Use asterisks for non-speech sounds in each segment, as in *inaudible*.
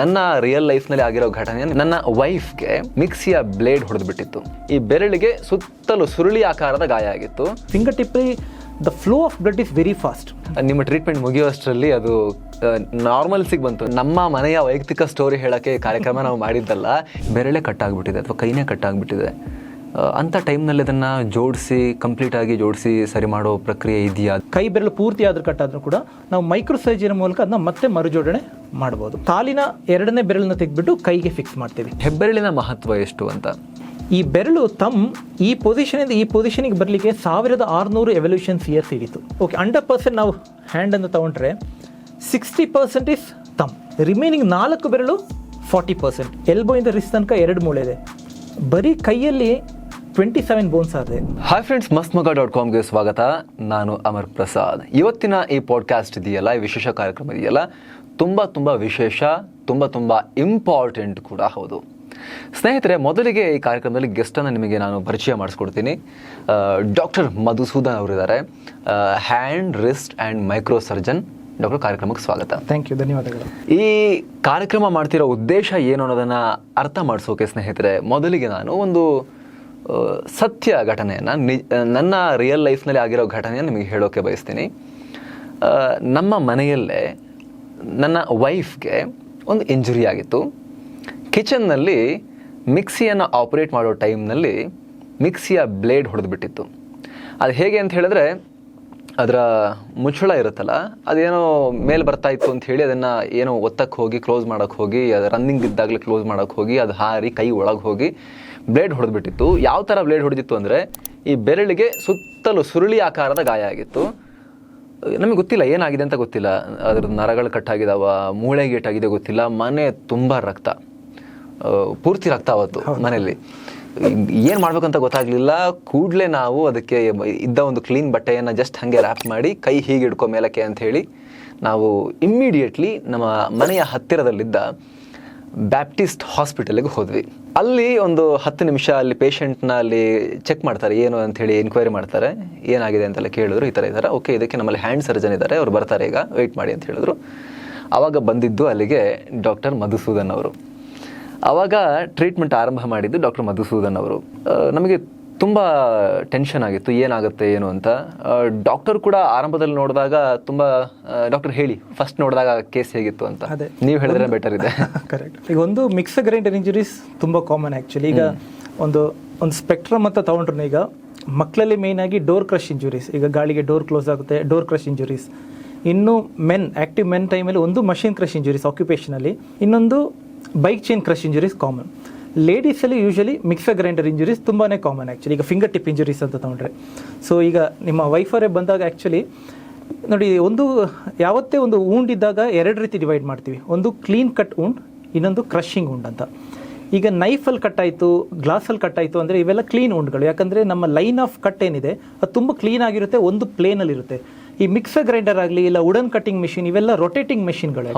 ನನ್ನ ರಿಯಲ್ ಲೈಫ್ನಲ್ಲಿ ಆಗಿರೋ ಘಟನೆ ನನ್ನ ವೈಫ್ಗೆ ಮಿಕ್ಸಿಯ ಬ್ಲೇಡ್ ಹೊಡೆದ್ಬಿಟ್ಟಿತ್ತು. ಈ ಬೆರಳಿಗೆ ಸುತ್ತಲೂ ಸುರುಳಿ ಆಕಾರದ ಗಾಯ ಆಗಿತ್ತು. Finger tip the flow of blood is very fast ನಿಮ್ಮ ಟ್ರೀಟ್ಮೆಂಟ್ ಮುಗಿಯುವಷ್ಟರಲ್ಲಿ ಅದು ನಾರ್ಮಲ್ಸಿಗೆ ಬಂತು. ನಮ್ಮ ಮನೆಯ ವೈಯಕ್ತಿಕ ಸ್ಟೋರಿ ಹೇಳೋಕ್ಕೆ ಕಾರ್ಯಕ್ರಮ ನಾವು ಮಾಡಿದ್ದಲ್ಲ. ಬೆರಳೆ ಕಟ್ಟಾಗ್ಬಿಟ್ಟಿದೆ ಅಥವಾ ಕೈನೇ ಕಟ್ಟಾಗ್ಬಿಟ್ಟಿದೆ ಅಂಥ ಟೈಮ್ನಲ್ಲಿ ಅದನ್ನು ಜೋಡಿಸಿ ಕಂಪ್ಲೀಟಾಗಿ ಜೋಡಿಸಿ ಸರಿ ಮಾಡೋ ಪ್ರಕ್ರಿಯೆ ಇದೆಯಾ? ಕೈ ಬೆರಳು ಪೂರ್ತಿ ಆದ್ರೂ ಕಟ್ಟಾದ್ರೂ ಕೂಡ ನಾವು ಮೈಕ್ರೋ ಸರ್ಜರಿ ಮೂಲಕ ಅದನ್ನ ಮತ್ತೆ ಮರುಜೋಡಣೆ ಮಾಡ್ಬೋದು. ಕಾಲಿನ ಎರಡನೇ ಬೆರಳನ್ನ ತೆಗೆದ್ಬಿಟ್ಟು ಕೈಗೆ ಫಿಕ್ಸ್ ಮಾಡ್ತೀವಿ. ಹೆಬ್ಬೆರಳಿನ ಮಹತ್ವ ಎಷ್ಟು ಅಂತ? ಈ ಬೆರಳು ತಮ್ ಈ ಪೊಸಿಷನಿಂದ ಈ ಪೊಸಿಷನಿಗೆ ಬರಲಿಕ್ಕೆ ಸಾವಿರದ ಆರುನೂರು ಎವಲ್ಯೂಷನ್ಸ್ ಇಯರ್ಸ್ ಹಿಡಿತು. ಓಕೆ ಹಂಡ್ರೆಡ್ ಪರ್ಸೆಂಟ್ ನಾವು ಹ್ಯಾಂಡನ್ನು ತಗೊಂಡ್ರೆ sixty percent is thumb. Remaining ನಾಲ್ಕು ಬೆರಳು ಫಾರ್ಟಿ ಪರ್ಸೆಂಟ್ ಎಲ್ಬೋ ಇಂದ ರಿಸ್ ತನಕ ಎರಡು ಮೂಳೆ ಇದೆ. ಬರೀ ಕೈಯಲ್ಲಿ ಟ್ವೆಂಟಿ ಸೆವೆನ್ ಬೋನ್ಸ್ ಆದರೆ ಹಾಯ್ ಫ್ರೆಂಡ್ಸ್ ಮಸ್ತ್ ಮಗ ಡಾಟ್ ಕಾಮ್ಗೆ ಸ್ವಾಗತ. ನಾನು ಅಮರ್ ಪ್ರಸಾದ್. ಇವತ್ತಿನ ಈ ಪಾಡ್ಕಾಸ್ಟ್ ಇದೆಯಲ್ಲ ಈ ವಿಶೇಷ ಕಾರ್ಯಕ್ರಮ ಇದೆಯಲ್ಲ ತುಂಬ ತುಂಬ ವಿಶೇಷ ತುಂಬ ತುಂಬ ಇಂಪಾರ್ಟೆಂಟ್ ಕೂಡ ಹೌದು. ಸ್ನೇಹಿತರೆ ಮೊದಲಿಗೆ ಈ ಕಾರ್ಯಕ್ರಮದಲ್ಲಿ ಗೆಸ್ಟನ್ನು ನಿಮಗೆ ನಾನು ಪರಿಚಯ ಮಾಡಿಸ್ಕೊಡ್ತೀನಿ. ಡಾಕ್ಟರ್ ಮಧುಸೂದನ್ ಅವರಿದ್ದಾರೆ. Hand wrist and micro surgeon doctor ಕಾರ್ಯಕ್ರಮಕ್ಕೆ ಸ್ವಾಗತ. ಥ್ಯಾಂಕ್ ಯು ಧನ್ಯವಾದಗಳು. ಈ ಕಾರ್ಯಕ್ರಮ ಮಾಡ್ತಿರೋ ಉದ್ದೇಶ ಏನು ಅನ್ನೋದನ್ನು ಅರ್ಥ ಮಾಡಿಸೋಕೆ ಸ್ನೇಹಿತರೆ ಮೊದಲಿಗೆ ನಾನು ಒಂದು ಸತ್ಯ ಘಟನೆಯನ್ನು, ನಿ, ನನ್ನ ರಿಯಲ್ ಲೈಫ್ನಲ್ಲಿ ಆಗಿರೋ ಘಟನೆಯನ್ನು ನಿಮಗೆ ಹೇಳೋಕೆ ಬಯಸ್ತೀನಿ. ನಮ್ಮ ಮನೆಯಲ್ಲೇ ನನ್ನ ವೈಫ್ಗೆ ಒಂದು ಇಂಜುರಿ ಆಗಿತ್ತು. ಕಿಚನ್ನಲ್ಲಿ ಮಿಕ್ಸಿಯನ್ನು ಆಪರೇಟ್ ಮಾಡೋ ಟೈಮ್ನಲ್ಲಿ ಮಿಕ್ಸಿಯ ಬ್ಲೇಡ್ ಹೊಡೆದುಬಿಟ್ಟಿತ್ತು. ಅದು ಹೇಗೆ ಅಂತ ಹೇಳಿದ್ರೆ ಅದರ ಮುಚ್ಚಳ ಇರುತ್ತಲ್ಲ ಅದೇನೋ ಮೇಲೆ ಬರ್ತಾ ಇತ್ತು ಅಂತ ಹೇಳಿ ಅದನ್ನು ಏನೋ ಒತ್ತಕ್ಕೆ ಹೋಗಿ ಕ್ಲೋಸ್ ಮಾಡೋಕ್ಕೆ ಹೋಗಿ ಅದು ರನ್ನಿಂಗ್ ಇದ್ದಾಗಲೇ ಕ್ಲೋಸ್ ಮಾಡೋಕ್ಕೆ ಹೋಗಿ ಅದು ಹಾರಿ ಕೈ ಒಳಗೆ ಹೋಗಿ ಬ್ಲೇಡ್ ಹೊಡೆದ್ಬಿಟ್ಟಿತ್ತು. ಯಾವ ಥರ ಬ್ಲೇಡ್ ಹೊಡೆದಿತ್ತು ಅಂದರೆ ಈ ಬೆರಳಿಗೆ ಸುತ್ತಲೂ ಸುರುಳಿ ಆಕಾರದ ಗಾಯ ಆಗಿತ್ತು. ನಮಗೆ ಗೊತ್ತಿಲ್ಲ ಏನಾಗಿದೆ ಅಂತ ಗೊತ್ತಿಲ್ಲ. ಅದ್ರ ನರಗಳು ಕಟ್ಟಾಗಿದಾವ ಮೂಳೆ ಗೇಟಾಗಿದೆ ಗೊತ್ತಿಲ್ಲ ಮನೆ ತುಂಬ ರಕ್ತ ಪೂರ್ತಿ ರಕ್ತ ಅವತ್ತು ಮನೆಯಲ್ಲಿ. ಏನು ಮಾಡ್ಬೇಕಂತ ಗೊತ್ತಾಗ್ಲಿಲ್ಲ. ಕೂಡಲೇ ನಾವು ಅದಕ್ಕೆ ಇದ್ದ ಒಂದು ಕ್ಲೀನ್ ಬಟ್ಟೆಯನ್ನು ಜಸ್ಟ್ ಹಾಗೆ ರ್ಯಾಪ್ ಮಾಡಿ ಕೈ ಹೀಗೆ ಇಡ್ಕೋ ಮೇಲಕ್ಕೆ ಅಂತ ನಾವು ಇಮ್ಮಿಡಿಯೇಟ್ಲಿ ನಮ್ಮ ಮನೆಯ ಹತ್ತಿರದಲ್ಲಿದ್ದ ಬ್ಯಾಪ್ಟಿಸ್ಟ್ ಹಾಸ್ಪಿಟಲಿಗೆ ಹೋದ್ವಿ. ಅಲ್ಲಿ ಒಂದು ಹತ್ತು ನಿಮಿಷ ಅಲ್ಲಿ ಪೇಷಂಟ್ನ ಅಲ್ಲಿ ಚೆಕ್ ಮಾಡ್ತಾರೆ, ಏನು ಅಂತ ಹೇಳಿ ಎನ್ಕ್ವೈರಿ ಮಾಡ್ತಾರೆ. ಏನಾಗಿದೆ ಅಂತೆಲ್ಲ ಕೇಳಿದ್ರು, ಈ ಥರ ಇದ್ದಾರೆ ಓಕೆ ಇದಕ್ಕೆ ನಮ್ಮಲ್ಲಿ ಹ್ಯಾಂಡ್ ಸರ್ಜನ್ ಇದ್ದಾರೆ, ಅವ್ರು ಬರ್ತಾರೆ ಈಗ ವೆಯ್ಟ್ ಮಾಡಿ ಅಂತ ಹೇಳಿದ್ರು. ಆವಾಗ ಬಂದಿದ್ದು ಅಲ್ಲಿಗೆ ಡಾಕ್ಟರ್ ಮಧುಸೂದನ್ ಅವರು. ಆವಾಗ ಟ್ರೀಟ್ಮೆಂಟ್ ಆರಂಭ ಮಾಡಿದ್ದು ಡಾಕ್ಟರ್ ಮಧುಸೂದನ್ ಅವರು. ನಮಗೆ ತುಂಬ ಟೆನ್ಷನ್ ಆಗಿತ್ತು ಏನಾಗುತ್ತೆ ಏನು ಅಂತ. ಡಾಕ್ಟರ್ ಕೂಡ ಆರಂಭದಲ್ಲಿ ನೋಡಿದಾಗ ತುಂಬ ಡಾಕ್ಟರ್ ಹೇಳಿ ಫಸ್ಟ್ ನೋಡಿದಾಗ ಕೇಸ್ ಹೇಗಿತ್ತು ಅಂತ. ಅದೇ. ನೀವು ಹೇಳಿದ್ರೆ ಬೆಟರ್ ಇದೆ. *laughs* ಕರೆಕ್ಟ್ ಈಗ ಒಂದು ಮಿಕ್ಸ್ ಗ್ರೈಂಡರ್ ಇಂಜುರೀಸ್ ತುಂಬ ಕಾಮನ್ ಆ್ಯಕ್ಚುಲಿ ಈಗ ಒಂದು ಒಂದು ಸ್ಪೆಕ್ಟ್ರಮ್ ಅಂತ ತೊಗೊಂಡ್ರು ಈಗ ಮಕ್ಕಳಲ್ಲಿ ಮೇಯ್ನ್ ಆಗಿ ಡೋರ್ ಕ್ರಶ್ ಇಂಜುರೀಸ್ ಈಗ ಗಾಳಿಗೆ ಡೋರ್ ಕ್ಲೋಸ್ ಆಗುತ್ತೆ ಡೋರ್ ಕ್ರಶ್ ಇಂಜುರೀಸ್ ಇನ್ನು ಮೆನ್ ಆಕ್ಟಿವ್ ಮೆನ್ ಟೈಮಲ್ಲಿ ಒಂದು ಮಷಿನ್ ಕ್ರಶ್ ಇಂಜುರೀಸ್ ಆಕ್ಯುಪೇಷನಲ್ಲಿ ಇನ್ನೊಂದು bike chain crush injuries common ಲೇಡೀಸಲ್ಲಿ usually mixer grinder injuries ತುಂಬಾ ಕಾಮನ್ ಆ್ಯಕ್ಚುಲಿ ಈಗ ಫಿಂಗರ್ ಟಿಪ್ ಇಂಜುರೀಸ್ ಅಂತ ತೊಗೊಂಡ್ರೆ. ಸೊ ಈಗ ನಿಮ್ಮ ವೈಫರೇ ಬಂದಾಗ ಆ್ಯಕ್ಚುಲಿ ನೋಡಿ, ಒಂದು ಯಾವತ್ತೇ ಒಂದು ಊಂಡ್ ಇದ್ದಾಗ ಎರಡು ರೀತಿ ಡಿವೈಡ್ ಮಾಡ್ತೀವಿ. ಒಂದು ಕ್ಲೀನ್ ಕಟ್ ಉಂಡ್ ಇನ್ನೊಂದು ಕ್ರಶಿಂಗ್ ಉಂಡ್ ಅಂತ. ಈಗ ನೈಫಲ್ಲಿ ಕಟ್ಟಾಯಿತು ಗ್ಲಾಸಲ್ಲಿ ಕಟ್ಟಾಯಿತು ಅಂದರೆ ಇವೆಲ್ಲ ಕ್ಲೀನ್ ಉಂಡ್ಗಳು ಯಾಕಂದರೆ ನಮ್ಮ ಲೈನ್ ಆಫ್ ಕಟ್ ಏನಿದೆ, ಅದು ತುಂಬ ಕ್ಲೀನ್ ಆಗಿರುತ್ತೆ, ಒಂದು ಪ್ಲೇನಲ್ಲಿ ಇರುತ್ತೆ. ಈ ಮಿಕ್ಸರ್ ಗ್ರೈಂಡರ್ ಆಗಲಿ ಇಲ್ಲ ವುಡನ್ ಕಟಿಂಗ್ ಮಿಷಿನ್ ಇವೆಲ್ಲ ರೊಟೇಟಿಂಗ್ ಮಿಷಿನ್ಗಳು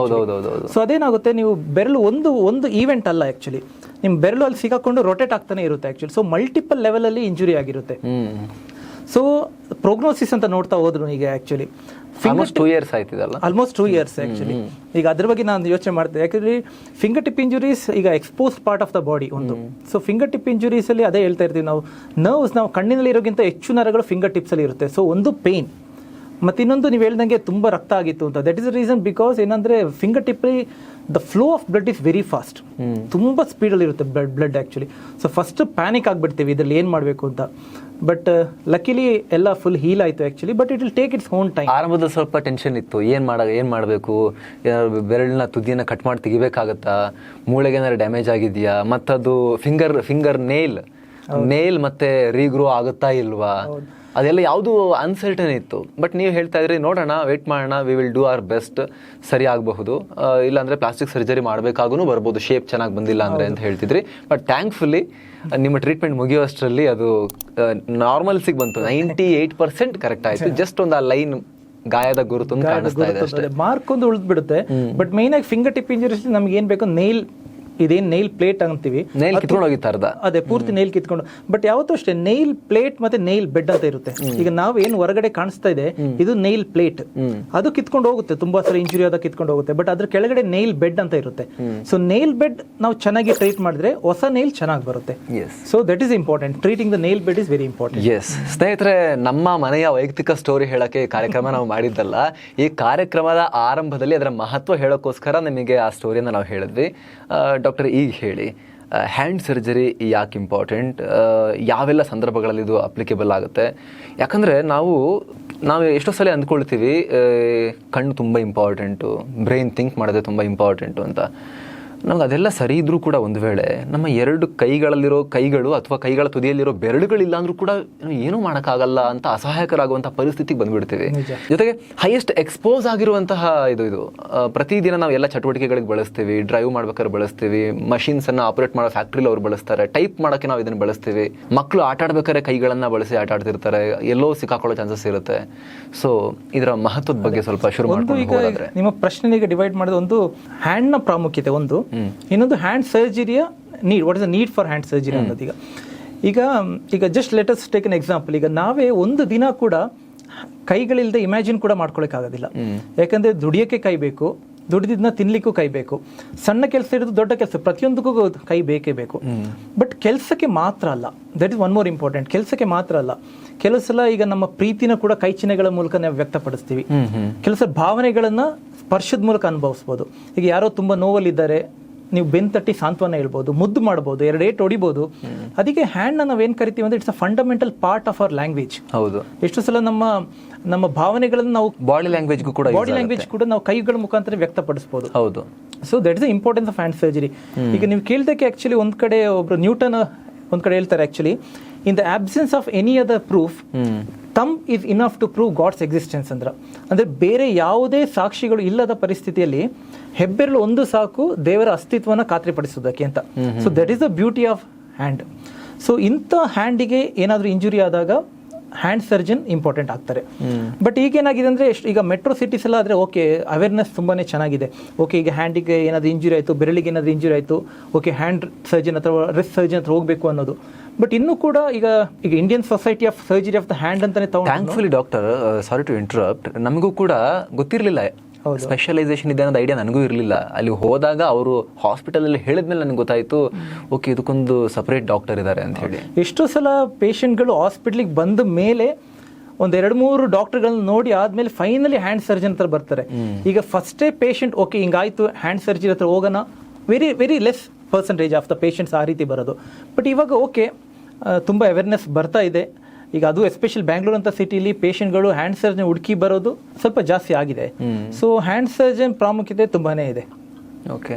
ಸೊ ಅದೇನಾಗುತ್ತೆ ನೀವು ಬೆರಳು ಒಂದು ಒಂದು ಈವೆಂಟ್ ಅಲ್ಲ ಆ್ಯಕ್ಚುಲಿ ನಿಮ್ಮ ಬೆರಳು ಅಲ್ಲಿ ಸಿಗಾಕೊಂಡು ರೊಟೇಟ್ ಆಗ್ತಾನೆ ಇರುತ್ತೆ ಆ್ಯಕ್ಚುಲಿ ಸೊ ಮಲ್ಟಿಪಲ್ ಲೆವೆಲಲ್ಲಿ ಇಂಜುರಿ ಆಗಿರುತ್ತೆ. ಸೊ ಪ್ರೋಗ್ನೋಸಿಸ್ ಅಂತ ನೋಡ್ತಾ ಹೋದ್ರು ಈಗ ಆ್ಯಕ್ಚುಲಿ ಆಲ್ಮೋಸ್ಟ್ ಟೂ ಇಯರ್ಸ್ ಆಯ್ತಿದಲ್ಲ ಆಲ್ಮೋಸ್ಟ್ ಟೂ ಇಯರ್ಸ್ ಆ್ಯಕ್ಚುಲಿ ಈಗ ಅದ್ರ ಬಗ್ಗೆ ನಾನು ಯೋಚನೆ ಮಾಡ್ತೇನೆ. ಯಾಕಂದ್ರೆ ಫಿಂಗರ್ ಟಿಪ್ ಇಂಜುರೀಸ್ ಈಗ expose part of the body ಒಂದು ಸೊ ಫಿಂಗರ್ ಟಿಪ್ ಇಂಜುರೀಸಲ್ಲಿ ಅದೇ ಹೇಳ್ತಾ ಇರ್ತೀವಿ ನಾವು. ನರ್ವ್ಸ್ ನಾವು ಕಣ್ಣಿನಲ್ಲಿ ಇರೋಕ್ಕಿಂತ ಹೆಚ್ಚು ನರಗಳು ಫಿಂಗರ್ ಟಿಪ್ಸಲ್ಲಿ ಇರುತ್ತೆ. ಸೊ ಒಂದು ಪೇನ್ ಮತ್ತು ಇನ್ನೊಂದು ನೀವು ಹೇಳ್ದಂಗೆ ತುಂಬ ರಕ್ತ ಆಗಿತ್ತು ಅಂತ. That is the reason because ಏನಂದರೆ finger ಟಿಪ್ಪಲ್ಲಿ the flow of blood is very fast ತುಂಬ ಸ್ಪೀಡಲ್ಲಿ ಇರುತ್ತೆ blood blood actually so first panic ಆಗಿಬಿಡ್ತೀವಿ ಇದರಲ್ಲಿ ಏನು ಮಾಡಬೇಕು ಅಂತ. ಬಟ್ ಲಕ್ಕಿಲಿ ಎಲ್ಲ ಫುಲ್ ಹೀಲ್ ಆಯಿತು actually but it will take its own time ಆರಂಭದಲ್ಲಿ ಸ್ವಲ್ಪ ಟೆನ್ಷನ್ ಇತ್ತು. ಏನು ಮಾಡ ಏನು ಮಾಡಬೇಕು? ಬೆರಳಿನ ತುದಿಯನ್ನು ಕಟ್ ಮಾಡಿ ತೆಗಿಬೇಕಾಗತ್ತಾ? ಮೂಳೆಗೆ ಏನಾದ್ರು ಡ್ಯಾಮೇಜ್ ಆಗಿದೆಯಾ? ಮತ್ತದು ಫಿಂಗರ್ ಫಿಂಗರ್ ನೇಲ್ ನೇಲ್ ಮತ್ತೆ ರೀಗ್ರೋ ಆಗುತ್ತಾ ಇಲ್ವಾ? ಅದೆಲ್ಲ ಯಾವುದು ಅನ್ಸರ್ಟನ್ ಇತ್ತು. ಬಟ್ ನೀವು ಹೇಳ್ತಾ ಇದ್ರಿ ನೋಡೋಣ ವೇಟ್ ಮಾಡೋಣ we will do our best ಸರಿ ಆಗಬಹುದು. ಇಲ್ಲಾಂದ್ರೆ ಪ್ಲಾಸ್ಟಿಕ್ ಸರ್ಜರಿ ಮಾಡಬೇಕಾಗೂ ಬರ್ಬೋದು ಶೇಪ್ ಚೆನ್ನಾಗಿ ಬಂದಿಲ್ಲ ಅಂದ್ರೆ ಅಂತ ಹೇಳ್ತಿದ್ರಿ. ಬಟ್ ಥ್ಯಾಂಕ್ಫುಲಿ ನಿಮ್ಮ ಟ್ರೀಟ್ಮೆಂಟ್ ಮುಗಿಯುವಷ್ಟರಲ್ಲಿ ಅದು ನಾರ್ಮಲ್ಸಿಗೆ ಬಂತು. ನೈಂಟಿ ಏಯ್ಟ್ ಪರ್ಸೆಂಟ್ ಕರೆಕ್ಟ್ ಆಯಿತು ಜಸ್ಟ್ ಒಂದು ಆ ಲೈನ್ ಗಾಯದ ಗುರುತು ಅಂತ ಕಾಣಿಸ್ತಾ ಇದೆ ಅಷ್ಟೇ. ಮಾರ್ಕ್ ಒಂದು ಉಳಿದ್ಬಿಡುತ್ತೆ. ಬಟ್ ಮೇನ್ ಆಗಿ ಫಿಂಗರ್ ಟಿಪ್ ಇಂಜುರೀಸ್ ನಮ್ಗೆ ಏನ್ ಬೇಕು ನೈಲ್ ಇದೇನ್ ನೈಲ್ ಪ್ಲೇಟ್ ಅಂತೀವಿ? ನೈಲ್ ಕಿತ್ಕೊಂಡು ಹೋಗಿತ್ತು ಅರ್ಧ. ಅದೇ ಪೂರ್ತಿ ನೈಲ್ ಕಿತ್ಕೊಂಡು. ಬಟ್ ಯಾವತ್ತೂ ಅಷ್ಟೇ ನೈಲ್ ಪ್ಲೇಟ್ ಮತ್ತೆ ನೈಲ್ ಬೆಡ್ ಅಂತ ಇರುತ್ತೆ. ಈಗ ನಾವು ಏನು ಹೊರಗಡೆ ಕಾಣಿಸ್ತಾ ಇದೆ ಇದು ನೈಲ್ ಪ್ಲೇಟ್ ಅದು ಕಿತ್ಕೊಂಡು ಹೋಗುತ್ತೆ ತುಂಬಾ ಸಲ ಇಂಜುರಿ ಆದ ಕಿತ್ಕೊಂಡು ಹೋಗುತ್ತೆ. ಬಟ್ ಅದ್ರ ಕೆಳಗಡೆ ನೈಲ್ ಬೆಡ್ ಅಂತ ಇರುತ್ತೆ. ಸೊ ನೈಲ್ ಬೆಡ್ ನಾವು ಚೆನ್ನಾಗಿ ಟ್ರೀಟ್ ಮಾಡಿದ್ರೆ ಹೊಸ ನೈಲ್ ಚೆನ್ನಾಗಿ ಬರುತ್ತೆ. Yes so that is important treating the nail bed is very important yes ಸ್ನೇಹಿತರೆ ನಮ್ಮ ಮನೆಯ ವೈಯಕ್ತಿಕ ಸ್ಟೋರಿ ಹೇಳಕ್ಕೆ ಈ ಕಾರ್ಯಕ್ರಮ ನಾವು ಮಾಡಿದ್ದಲ್ಲ. ಈ ಕಾರ್ಯಕ್ರಮದ ಆರಂಭದಲ್ಲಿ ಅದರ ಮಹತ್ವ ಹೇಳೋಕ್ಕೋಸ್ಕರ ನಿಮಗೆ ಆ ಸ್ಟೋರಿಯನ್ನು ನಾವು ಹೇಳಿದ್ವಿ. ಡಾಕ್ಟರ್ ಈಗ ಹೇಳಿ ಹ್ಯಾಂಡ್ ಸರ್ಜರಿ ಯಾಕೆ ಇಂಪಾರ್ಟೆಂಟ್ ಯಾವೆಲ್ಲ ಸಂದರ್ಭಗಳಲ್ಲಿ ಇದು ಅಪ್ಲಿಕೇಬಲ್ ಆಗುತ್ತೆ? ಯಾಕಂದರೆ ನಾವು ನಾವು ಎಷ್ಟೋ ಸಲ ಅಂದ್ಕೊಳ್ತೀವಿ ಕಣ್ಣು ತುಂಬ ಇಂಪಾರ್ಟೆಂಟು ಬ್ರೈನ್ ಥಿಂಕ್ ಮಾಡೋದೇ ತುಂಬ ಇಂಪಾರ್ಟೆಂಟು ಅಂತ. ನಮ್ಗೆ ಅದೆಲ್ಲ ಸರಿ ಇದ್ರೂ ಕೂಡ ಒಂದು ವೇಳೆ ನಮ್ಮ ಎರಡು ಕೈಗಳಲ್ಲಿರೋ ಕೈಗಳು ಅಥವಾ ಕೈಗಳ ತುದಿಯಲ್ಲಿರೋ ಬೆರಳುಗಳಿಲ್ಲ ಅಂದ್ರೂ ಕೂಡ ಏನು ಮಾಡೋಕ್ಕಾಗಲ್ಲ ಅಂತ ಅಸಹಾಯಕರಾಗುವಂತಹ ಪರಿಸ್ಥಿತಿಗೆ ಬಂದ್ಬಿಡ್ತೀವಿ. ಜೊತೆಗೆ ಹೈಯೆಸ್ಟ್ ಎಕ್ಸ್ಪೋಸ್ ಆಗಿರುವಂತಹ ಇದು ಇದು ಪ್ರತಿದಿನ ನಾವು ಎಲ್ಲ ಚಟುವಟಿಕೆಗಳಿಗೆ ಬಳಸ್ತೀವಿ ಡ್ರೈವ್ ಮಾಡ್ಬೇಕಾದ್ರೆ ಬಳಸ್ತೀವಿ ಮಷಿನ್ಸ್ ಅನ್ನ ಆಪರೇಟ್ ಮಾಡೋ ಫ್ಯಾಕ್ಟ್ರಿಲಿ ಅವ್ರು ಬಳಸ್ತಾರೆ ಟೈಪ್ ಮಾಡೋಕ್ಕೆ ನಾವು ಇದನ್ನು ಬಳಸ್ತೀವಿ. ಮಕ್ಕಳು ಆಟ ಆಡ್ಬೇಕಾದ್ರೆ ಕೈಗಳನ್ನ ಬಳಸಿ ಆಟ ಆಡ್ತಿರ್ತಾರೆ ಎಲ್ಲೋ ಸಿಕ್ಕಾಕೊಳ್ಳೋ ಚಾನ್ಸಸ್ ಇರುತ್ತೆ. ಸೊ ಇದರ ಮಹತ್ವದ ಬಗ್ಗೆ ಸ್ವಲ್ಪ ಶುರು ಮಾಡ್ಕೊಂಡು ನಿಮ್ಮ ಪ್ರಶ್ನೆ ಈಗ ಡಿವೈಡ್ ಮಾಡಿದ ಒಂದು ಹ್ಯಾಂಡ್ನ ಪ್ರಾಮುಖ್ಯತೆ ಒಂದು. ಇನ್ನೊಂದು hand ಸರ್ಜರಿಯ need what is the need for hand surgery ಅನ್ನೋದು ಈಗ. ಈಗ ಈಗ just let's take an example ಈಗ ನಾವೇ ಒಂದು ದಿನ ಕೂಡ ಕೈಗಳಿಲ್ಲದೆ ಇಮ್ಯಾಜಿನ್ ಕೂಡ ಮಾಡ್ಕೊಳಕ್ಕಾಗೋದಿಲ್ಲ ಯಾಕಂದ್ರೆ ದುಡಿಯೋಕ್ಕೆ ಕೈ ಬೇಕು ದುಡಿದಿದ್ನ ತಿನ್ಲಿಕ್ಕೂ ಕೈ ಬೇಕು ಸಣ್ಣ ಕೆಲಸ ಇರೋದು ದೊಡ್ಡ ಕೆಲಸ ಪ್ರತಿಯೊಂದಕ್ಕೂ ಕೈ ಬೇಕೇ ಬೇಕು. ಬಟ್ ಕೆಲಸಕ್ಕೆ ಮಾತ್ರ ಅಲ್ಲ. That is one more important ಕೆಲಸಕ್ಕೆ ಮಾತ್ರ ಅಲ್ಲ. ಕೆಲವು ಸಲ ಈಗ ನಮ್ಮ ಪ್ರೀತಿನ ಕೂಡ ಕೈ ಚಿಹ್ನೆಗಳ ಮೂಲಕ ನಾವು ವ್ಯಕ್ತಪಡಿಸ್ತೀವಿ ಕೆಲಸ ಭಾವನೆಗಳನ್ನ ಸ್ಪರ್ಶದ ಮೂಲಕ ಅನುಭವಿಸ್ಬೋದು. ಈಗ ಯಾರೋ ತುಂಬಾ ನೋವಲ್ಲಿದ್ದಾರೆ ನೀವು ಬೆನ್ ತಟ್ಟಿ ಸಾಂತ್ವನ ಹೇಳ್ಬೋದು ಮುದ್ದು ಮಾಡ್ಬೋದು ಎರಡು ಏಟ್ ಹೊಡಿಬೋದು. ಅದಕ್ಕೆ ಹ್ಯಾಂಡ್ನ ನಾವೇನು ಕರಿತೀವಿ ಅಂದ್ರೆ it's a fundamental part of our language ಹೌದು. ಎಷ್ಟು ಸಲ ನಮ್ಮ ನಮ್ಮ ಭಾವನೆಗಳನ್ನು ನಾವು ಬಾಡಿ ಲ್ಯಾಂಗ್ವೇಜ್ಗೂ ಕೂಡ ಬಾಡಿ ಲ್ಯಾಂಗ್ವೇಜ್ ಕೂಡ ನಾವು ಕೈಗಳ ಮುಖಾಂತರ ವ್ಯಕ್ತಪಡಿಸ್ಬೋದು. ಹೌದು. So that is the importance of hand surgery ಈಗ ನೀವು ಕೇಳ್ದಕ್ಕೆ ಆಕ್ಚುಲಿ ಒಂದ್ ಕಡೆ ಒಬ್ರು ನ್ಯೂಟನ್ ಒಂದ್ ಕಡೆ ಹೇಳ್ತಾರೆ actually in the absence of any other proof thumb is enough to prove God's existence ಅಂದ್ರ ಅಂದ್ರೆ ಬೇರೆ ಯಾವುದೇ ಸಾಕ್ಷಿಗಳು ಇಲ್ಲದ ಪರಿಸ್ಥಿತಿಯಲ್ಲಿ ಹೆಬ್ಬೆರಳು ಒಂದು ಸಾಕು ದೇವರ ಅಸ್ತಿತ್ವನ ಖಾತ್ರಿಪಡಿಸೋದಕ್ಕೆ ಅಂತ. So that is the beauty of hand so ಇಂಥ ಹ್ಯಾಂಡಿಗೆ ಏನಾದರೂ ಇಂಜುರಿ ಆದಾಗ ಹ್ಯಾಂಡ್ ಸರ್ಜನ್ ಇಂಪಾರ್ಟೆಂಟ್ ಆಗ್ತಾರೆ. ಬಟ್ ಈಗ ಏನಾಗಿದೆ ಅಂದ್ರೆ ಎಷ್ಟು ಈಗ ಮೆಟ್ರೋ ಸಿಟೀಸ್ ಎಲ್ಲ ಆದ್ರೆ ಓಕೆ ಅವೇರ್ನೆಸ್ ತುಂಬಾನೇ ಚೆನ್ನಾಗಿದೆ. ಓಕೆ ಈಗ ಹ್ಯಾಂಡಿಗೆ ಏನಾದರೂ ಇಂಜುರಿ ಆಯಿತು ಬೆರಳಿಗೆ ಏನಾದರೂ ಇಂಜುರಿ ಆಯಿತು ಓಕೆ ಹ್ಯಾಂಡ್ ಸರ್ಜನ್ ಅಥವಾ ರಿಸ್ಟ್ ಸರ್ಜನ್ ಹತ್ರ ಹೋಗಬೇಕು ಅನ್ನೋದು. ಬಟ್ ಇನ್ನೂ ಕೂಡ ಈಗ ಈಗ Indian society of surgery of the hand ಅಂತಾನೆ thankfully doctor sorry to interrupt ನಮಗೂ ಕೂಡ ಗೊತ್ತಿರಲಿಲ್ಲ ಸ್ಪೆಷಲೈಸೇಷನ್ ಇದೆ ಅನ್ನೋದು ಐಡಿಯಾ ನನಗೂ ಇರಲಿಲ್ಲ. ಅಲ್ಲಿ ಹೋದಾಗ ಅವರು ಹಾಸ್ಪಿಟಲಲ್ಲಿ ಹೇಳಿದ್ಮೇಲೆ ನನಗೆ ಗೊತ್ತಾಯಿತು ಓಕೆ ಇದಕ್ಕೊಂದು ಸಪರೇಟ್ ಡಾಕ್ಟರ್ ಇದ್ದಾರೆ ಅಂತ ಹೇಳಿ. ಎಷ್ಟೋ ಸಲ ಪೇಷಂಟ್ಗಳು ಹಾಸ್ಪಿಟ್ಲಿಗೆ ಬಂದ ಮೇಲೆ ಒಂದ್ ಎರಡು ಮೂರು ಡಾಕ್ಟರ್ಗಳನ್ನ ನೋಡಿ ಆದ್ಮೇಲೆ ಫೈನಲಿ ಹ್ಯಾಂಡ್ ಸರ್ಜನ್ ಹತ್ರ ಬರ್ತಾರೆ. ಈಗ ಫಸ್ಟೇ ಪೇಷಂಟ್ ಓಕೆ ಹಿಂಗಾಯ್ತು ಹ್ಯಾಂಡ್ ಸರ್ಜರಿ ಹತ್ರ ಹೋಗೋಣ. Very very less percentage of the patients ಆ ರೀತಿ ಬರೋದು. ಬಟ್ ಇವಾಗ ಓಕೆ ತುಂಬ ಅವೇರ್ನೆಸ್ ಬರ್ತಾ ಇದೆ. ಈಗ ಅದು ಎಸ್ಪೆಷಲ್ ಬ್ಯಾಂಗ್ಳೂರ್ ಅಂತ ಸಿಟಿಲಿ ಪೇಷಂಟ್ಗಳು ಹ್ಯಾಂಡ್ ಸರ್ಜನ್ ಹುಡುಕಿ ಬರೋದು ಸ್ವಲ್ಪ ಜಾಸ್ತಿ ಆಗಿದೆ. ಸೊ ಹ್ಯಾಂಡ್ ಸರ್ಜನ್ ಪ್ರಾಮುಖ್ಯತೆ ತುಂಬಾನೇ ಇದೆ. ಓಕೆ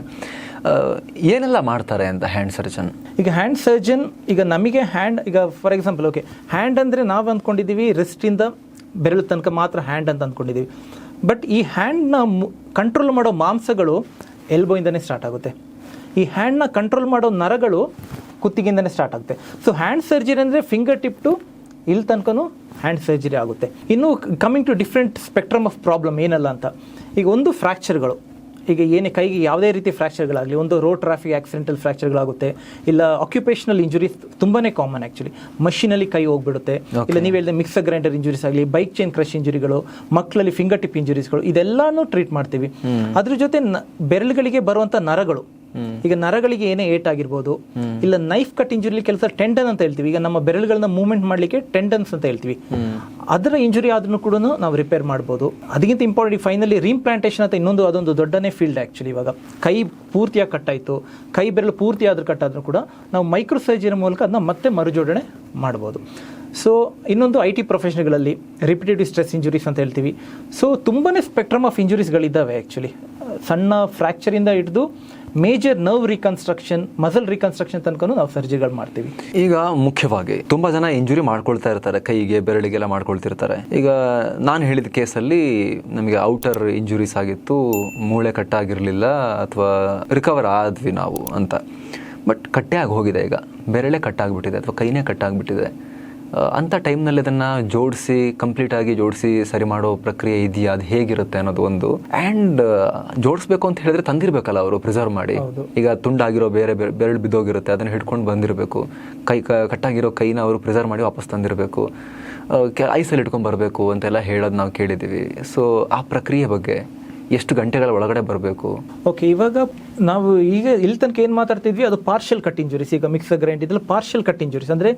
ಏನೆಲ್ಲ ಮಾಡ್ತಾರೆ ಅಂತ ಹ್ಯಾಂಡ್ ಸರ್ಜನ್ ಈಗ ಹ್ಯಾಂಡ್ ಸರ್ಜನ್ ಈಗ ನಮಗೆ ಹ್ಯಾಂಡ್ ಈಗ ಫಾರ್ ಎಕ್ಸಾಂಪಲ್ ಓಕೆ ಹ್ಯಾಂಡ್ ಅಂದರೆ ನಾವು ಅಂದ್ಕೊಂಡಿದ್ದೀವಿ ರಿಸ್ಟಿಂದ ಬೆರಳು ತನಕ ಮಾತ್ರ ಹ್ಯಾಂಡ್ ಅಂತ ಅಂದ್ಕೊಂಡಿದ್ದೀವಿ ಬಟ್ ಈ ಹ್ಯಾಂಡ್ನ ಕಂಟ್ರೋಲ್ ಮಾಡೋ ಮಾಂಸಗಳು ಎಲ್ಬೋಯಿಂದನೇ ಸ್ಟಾರ್ಟ್ ಆಗುತ್ತೆ. ಈ ಹ್ಯಾಂಡ್ನ ಕಂಟ್ರೋಲ್ ಮಾಡೋ ನರಗಳು ಕುತ್ತಿಗೆಯಿಂದನೇ ಸ್ಟಾರ್ಟ್ ಆಗುತ್ತೆ. ಸೊ ಹ್ಯಾಂಡ್ ಸರ್ಜರಿ ಅಂದರೆ ಫಿಂಗರ್ ಟಿಪ್ ಟು ಇಲ್ಲಿ ತನಕನೂ ಹ್ಯಾಂಡ್ ಸರ್ಜರಿ ಆಗುತ್ತೆ. ಇನ್ನು coming to different spectrum of problem ಏನಲ್ಲ ಅಂತ. ಈಗ ಒಂದು ಫ್ರ್ಯಾಕ್ಚರ್ಗಳು ಈಗ ಏನೇ ಕೈಗೆ ಯಾವುದೇ ರೀತಿ ಫ್ರ್ಯಾಕ್ಚರ್ಗಳಾಗಲಿ ಒಂದು ರೋಡ್ ಟ್ರಾಫಿಕ್ ಆಕ್ಸಿಡೆಂಟಲ್ ಫ್ರ್ಯಾಕ್ಚರ್ಗಳಾಗುತ್ತೆ ಇಲ್ಲ ಆಕ್ಯುಪೇಷನಲ್ ಇಂಜುರೀಸ್ ತುಂಬಾನೇ ಕಾಮನ್ ಆಕ್ಚುಲಿ ಮಷಿನಲ್ಲಿ ಕೈ ಹೋಗ್ಬಿಡುತ್ತೆ. ಇಲ್ಲ ನೀವು ಹೇಳಿದ ಮಿಕ್ಸರ್ ಗ್ರೈಂಡರ್ ಇಂಜುರೀಸ್ ಆಗಲಿ ಬೈಕ್ ಚೈನ್ ಕ್ರಶ್ ಇಂಜುರಿಗಳು ಮಕ್ಕಳಲ್ಲಿ ಫಿಂಗರ್ ಟಿಪ್ ಇಂಜುರೀಸ್ಗಳು ಇದೆಲ್ಲಾನು ಟ್ರೀಟ್ ಮಾಡ್ತೀವಿ. ಅದ್ರ ಜೊತೆ ಬೆರಳುಗಳಿಗೆ ಬರುವಂಥ ನರಗಳು. ಈಗ ನರಗಳಿಗೆ ಏನೇ ಏಟ್ ಆಗಿರ್ಬೋದು ಇಲ್ಲ ನೈಫ್ ಕಟ್ ಇಂಜುರಿ ಕೆಲಸ ಟೆಂಡನ್ ಅಂತ ಹೇಳ್ತೀವಿ. ಈಗ ನಮ್ಮ ಬೆರಳುಗಳನ್ನ ಮೂವ್ಮೆಂಟ್ ಮಾಡ್ಲಿಕ್ಕೆ ಟೆಂಡನ್ಸ್ ಅಂತ ಹೇಳ್ತೀವಿ. ಅದರ ಇಂಜುರಿ ಆದ್ರೂ ಕೂಡ ನಾವು ರಿಪೇರ್ ಮಾಡ್ಬೋದು. ಅದಕ್ಕಿಂತ ಇಂಪಾರ್ಟೆಂಟ್ ಫೈನಲಿ ರೀಂಪ್ಲಾಂಟೇಷನ್ ಅಂತ ಇನ್ನೊಂದು ಅದೊಂದು ದೊಡ್ಡನೇ ಫೀಲ್ಡ್ ಆಕ್ಚುಲಿ ಇವಾಗ. ಕೈ ಪೂರ್ತಿಯಾಗಿ ಕಟ್ಟಾಯಿತು ಕೈ ಬೆರಳು ಪೂರ್ತಿ ಆದ್ರೂ ಕಟ್ಟಾದ್ರೂ ಕೂಡ ನಾವು ಮೈಕ್ರೋ ಸರ್ಜರಿ ಮೂಲಕ ಅದನ್ನ ಮತ್ತೆ ಮರುಜೋಡಣೆ ಮಾಡ್ಬೋದು. ಸೊ ಇನ್ನೊಂದು ಐ ಟಿ ಪ್ರೊಫೆಷನ್ಗಳಲ್ಲಿ ರಿಪಿಟೇಟಿವ್ ಸ್ಟ್ರೆಸ್ ಇಂಜುರೀಸ್ ಅಂತ ಹೇಳ್ತೀವಿ. ಸೊ ತುಂಬಾನೇ ಸ್ಪೆಕ್ಟ್ರಮ್ ಆಫ್ ಇಂಜುರೀಸ್ಗಳಿದ್ದಾವೆ ಆ್ಯಕ್ಚುಲಿ ಸಣ್ಣ ಫ್ರ್ಯಾಕ್ಚರಿಂದ ಹಿಡಿದು major nerve reconstruction, muscle reconstruction ತನಕ ನಾವು ಸರ್ಜರಿಗಳು ಮಾಡ್ತೀವಿ. ಈಗ ಮುಖ್ಯವಾಗಿ ತುಂಬಾ ಜನ ಇಂಜುರಿ ಮಾಡ್ಕೊಳ್ತಾ ಇರ್ತಾರೆ, ಕೈಗೆ ಬೆರಳಿಗೆಲ್ಲ ಮಾಡ್ಕೊಳ್ತಿರ್ತಾರೆ. ಈಗ ನಾನು ಹೇಳಿದ ಕೇಸಲ್ಲಿ ನಮಗೆ ಔಟರ್ ಇಂಜುರೀಸ್ ಆಗಿತ್ತು, ಮೂಳೆ ಕಟ್ಟಾಗಿರಲಿಲ್ಲ ಅಥವಾ ರಿಕವರ್ ಆದ್ವಿ ನಾವು ಅಂತ. ಬಟ್ ಕಟ್ಟೆ ಆಗಿ ಹೋಗಿದೆ ಈಗ. ಬೆರಳೆ ಕಟ್ಟಾಗ್ಬಿಟ್ಟಿದೆ ಅಥವಾ ಕೈನೇ ಕಟ್ಟಾಗ್ಬಿಟ್ಟಿದೆ. ಅಂಥ ಟೈಮ್ನಲ್ಲಿ ಅದನ್ನು ಜೋಡಿಸಿ ಕಂಪ್ಲೀಟ್ ಆಗಿ ಜೋಡಿಸಿ ಸರಿ ಮಾಡೋ ಪ್ರಕ್ರಿಯೆ ಇದೆಯಾ? ಅದು ಹೇಗಿರುತ್ತೆ ಅನ್ನೋದು ಒಂದು. ಆ್ಯಂಡ್ ಜೋಡಿಸ್ಬೇಕು ಅಂತ ಹೇಳಿದ್ರೆ ತಂದಿರಬೇಕಲ್ಲ ಅವರು ಪ್ರಿಸರ್ವ್ ಮಾಡಿ. ಈಗ ತುಂಡಾಗಿರೋ ಬೇರೆ ಬೇರೆ ಬೆರಳು ಬಿದ್ದೋಗಿರುತ್ತೆ ಅದನ್ನು ಹಿಡ್ಕೊಂಡು ಬಂದಿರಬೇಕು. ಕೈ ಕ- ಕಟ್ಟಾಗಿರೋ ಕೈನ ಅವರು ಪ್ರಿಸರ್ವ್ ಮಾಡಿ ವಾಪಸ್ ತಂದಿರಬೇಕು. ಐಸಲ್ಲಿ ಇಟ್ಕೊಂಡು ಬರಬೇಕು ಅಂತೆಲ್ಲ ಹೇಳೋದು ನಾವು ಕೇಳಿದ್ದೀವಿ ಸೊ ಆ ಪ್ರಕ್ರಿಯೆ ಬಗ್ಗೆ ಎಷ್ಟು ಗಂಟೆಗಳ ಒಳಗಡೆ ಬರಬೇಕು? ಓಕೆ ಇವಾಗ ನಾವು ಈಗ ಇಲ್ಲಿ ತನಕ ಏನು ಮಾತಾಡ್ತಿದ್ವಿ, ಅದು ಪಾರ್ಷಿಯಲ್ ಕಟ್ ಇಂಜುರೀಸ್ ಈಗ ಮಿಕ್ಸರ್ ಗ್ರೈಂಡ್ ಇದೆಲ್ಲ ಪಾರ್ಷಿಯಲ್ ಕಟ್ ಇಂಜುರೀಸ್ ಅಂದರೆ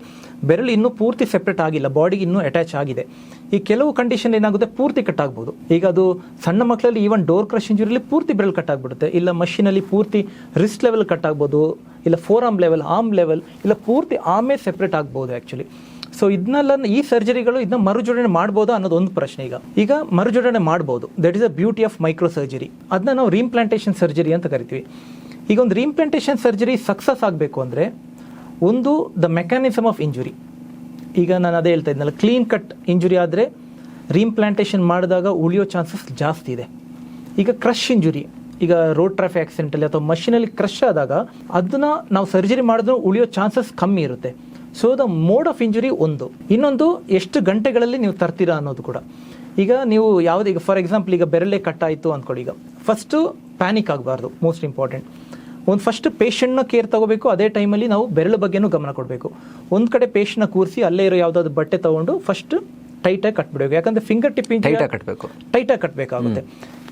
ಬೆರಳು ಇನ್ನೂ ಪೂರ್ತಿ ಸೆಪ್ರೇಟ್ ಆಗಿಲ್ಲ ಬಾಡಿಗೆ ಇನ್ನೂ ಅಟ್ಯಾಚ್ ಆಗಿದೆ. ಈ ಕೆಲವು ಕಂಡೀಷನ್ ಏನಾಗುತ್ತೆ, ಪೂರ್ತಿ ಕಟ್ ಆಗ್ಬೋದು. ಈಗ ಅದು ಸಣ್ಣ ಮಕ್ಕಳಲ್ಲಿ ಈವನ್ ಡೋರ್ ಕ್ರಶ್ ಇಂಜುರಿಲಿ ಪೂರ್ತಿ ಬೆರಳು ಕಟ್ ಆಗ್ಬಿಡುತ್ತೆ. ಇಲ್ಲ ಮಷೀನಲ್ಲಿ ಪೂರ್ತಿ ರಿಸ್ಟ್ ಲೆವೆಲ್ ಕಟ್ ಆಗ್ಬೋದು, ಇಲ್ಲ forearm level arm level ಇಲ್ಲ ಪೂರ್ತಿ ಆಮೇ ಸೆಪ್ರೇಟ್ ಆಗ್ಬೋದು ಆ್ಯಕ್ಚುಲಿ ಸೊ ಇದನ್ನೆಲ್ಲ ಈ ಸರ್ಜರಿಗಳು ಇದನ್ನ ಮರುಜೋಡಣೆ ಮಾಡ್ಬೋದು ಅನ್ನೋದು ಒಂದು ಪ್ರಶ್ನೆ ಈಗ. ಈಗ ಮರುಜೋಡಣೆ ಮಾಡ್ಬೋದು. That is a beauty of micro surgery ಅದನ್ನ ನಾವು ರೀಂಪ್ಲಾಂಟೇಷನ್ ಸರ್ಜರಿ ಅಂತ ಕರಿತೀವಿ. ಈಗ ಒಂದು ರೀಂಪ್ಲಾಂಟೇಷನ್ ಸರ್ಜರಿ ಸಕ್ಸಸ್ ಆಗಬೇಕು ಅಂದರೆ ಒಂದು ದ ಮೆಕ್ಯಾನಿಸಮ್ ಆಫ್ ಇಂಜುರಿ ಈಗ ನಾನು ಅದೇ ಹೇಳ್ತಾ ಇದ್ನಲ್ಲ ಕ್ಲೀನ್ ಕಟ್ ಇಂಜುರಿ ಆದರೆ ರೀಂಪ್ಲಾಂಟೇಷನ್ ಮಾಡಿದಾಗ ಉಳಿಯೋ ಚಾನ್ಸಸ್ ಜಾಸ್ತಿ ಇದೆ. ಈಗ ಕ್ರಶ್ ಇಂಜುರಿ ಈಗ ರೋಡ್ ಟ್ರಾಫಿಕ್ ಆಕ್ಸಿಡೆಂಟಲ್ಲಿ ಅಥವಾ ಮಷಿನಲ್ಲಿ ಕ್ರಶ್ ಆದಾಗ ಅದನ್ನ ನಾವು ಸರ್ಜರಿ ಮಾಡಿದ್ರು ಉಳಿಯೋ ಚಾನ್ಸಸ್ ಕಮ್ಮಿ ಇರುತ್ತೆ. So the mode of injury ಒಂದು. ಇನ್ನೊಂದು ಎಷ್ಟು ಗಂಟೆಗಳಲ್ಲಿ ನೀವು ತರ್ತೀರಾ ಅನ್ನೋದು ಕೂಡ. ಈಗ ನೀವು ಯಾವುದೇ ಈಗ ಫಾರ್ ಎಕ್ಸಾಂಪಲ್ ಈಗ ಬೆರಳೆ ಕಟ್ಟಾಯಿತು ಅಂದ್ಕೊಳ್ಳಿ ಈಗ. ಫಸ್ಟು ಪ್ಯಾನಿಕ್ ಆಗಬಾರ್ದು ಮೋಸ್ಟ್ ಇಂಪಾರ್ಟೆಂಟ್ ಒಂದು ಫಸ್ಟ್ ಪೇಷಂಟ್ನ ಕೇರ್ ತಗೋಬೇಕು ಅದೇ ಟೈಮಲ್ಲಿ ನಾವು ಬೆರಳು ಬಗ್ಗೆನೂ ಗಮನ ಕೊಡಬೇಕು. ಒಂದು ಕಡೆ ಪೇಷಂಟ್ನ ಕೂರಿಸಿ ಅಲ್ಲೇ ಇರೋ ಯಾವುದಾದ್ರು ಬಟ್ಟೆ ತಗೊಂಡು ಫಸ್ಟ್ ಟೈಟಾಗಿ ಕಟ್ಬಿಡಬೇಕು. ಯಾಕಂದ್ರೆ ಫಿಂಗರ್ ಟಿಪ್ ಟೈಟಾಗಿ ಕಟ್ಟಬೇಕು ಟೈಟಾಗಿ ಕಟ್ಟಬೇಕಾಗುತ್ತೆ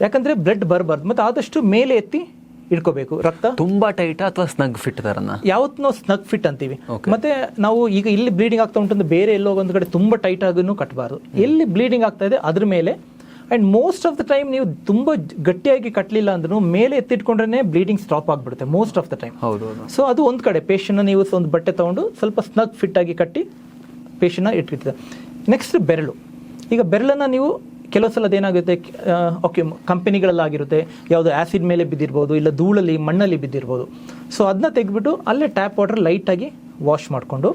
ಯಾಕಂದರೆ ಬ್ಲಡ್ ಬರಬಾರ್ದು. ಮತ್ತು ಆದಷ್ಟು ಮೇಲೆ ಎತ್ತಿ ಇಟ್ಕೋಬೇಕು. ರಕ್ತ? ತುಂಬಾ ಟೈಟ್ ಅಥವಾ ಸ್ನಗ್ ಫಿಟ್ ತರನ? ಯಾವತ್ತು ನಾವು ಸ್ನಗ್ ಫಿಟ್ ಅಂತೀವಿ. ಮತ್ತೆ ನಾವು ಈಗ ಇಲ್ಲಿ ಬ್ಲೀಡಿಂಗ್ ಆಗ್ತಾ ಉಂಟು ಬೇರೆ ಎಲ್ಲೋ ಒಂದು ಕಡೆ ತುಂಬಾ ಟೈಟ್ ಆಗೂ ಕಟ್ಟಬಾರ್ದು ಎಲ್ಲಿ ಬ್ಲೀಡಿಂಗ್ ಆಗ್ತಾ ಇದೆ ಅದ್ರ ಮೇಲೆ and most of the time ನೀವು ತುಂಬಾ ಗಟ್ಟಿಯಾಗಿ ಕಟ್ಟಲಿಲ್ಲ ಅಂದ್ರೂ ಮೇಲೆ ಎತ್ತಿಟ್ಕೊಂಡ್ರೆ ಬ್ಲೀಡಿಂಗ್ ಸ್ಟಾಪ್ ಆಗ್ಬಿಡುತ್ತೆ ಮೋಸ್ಟ್ ಆಫ್ ದ ಟೈಮ್ ಹೌದು ಹೌದು. ಸೊ ಅದು ಒಂದು ಕಡೆ ಪೇಷಂಟ್ನ ನೀವು ಒಂದು ಬಟ್ಟೆ ತಗೊಂಡು ಸ್ವಲ್ಪ ಸ್ನಗ್ ಫಿಟ್ ಆಗಿ ಕಟ್ಟಿ ಪೇಷಂಟ್ನ ಇಟ್ಕಿರ್ತದೆ ನೆಕ್ಸ್ಟ್ ಬೆರಳು. ಈಗ ಬೆರಳನ್ನು ನೀವು ಕೆಲವು ಸಲ ಅದೇನಾಗುತ್ತೆ ಓಕೆ ಕಂಪನಿಗಳಲ್ಲಾಗಿರುತ್ತೆ ಯಾವುದೋ ಆ್ಯಸಿಡ್ ಮೇಲೆ ಬಿದ್ದಿರ್ಬೋದು ಇಲ್ಲ ಧೂಳಲ್ಲಿ ಮಣ್ಣಲ್ಲಿ ಬಿದ್ದಿರ್ಬೋದು. ಸೊ ಅದನ್ನ ತೆಗೆದ್ಬಿಟ್ಟು ಅಲ್ಲೇ ಟ್ಯಾಪ್ ವಾಟರ್ ಲೈಟಾಗಿ ವಾಶ್ ಮಾಡಿಕೊಂಡು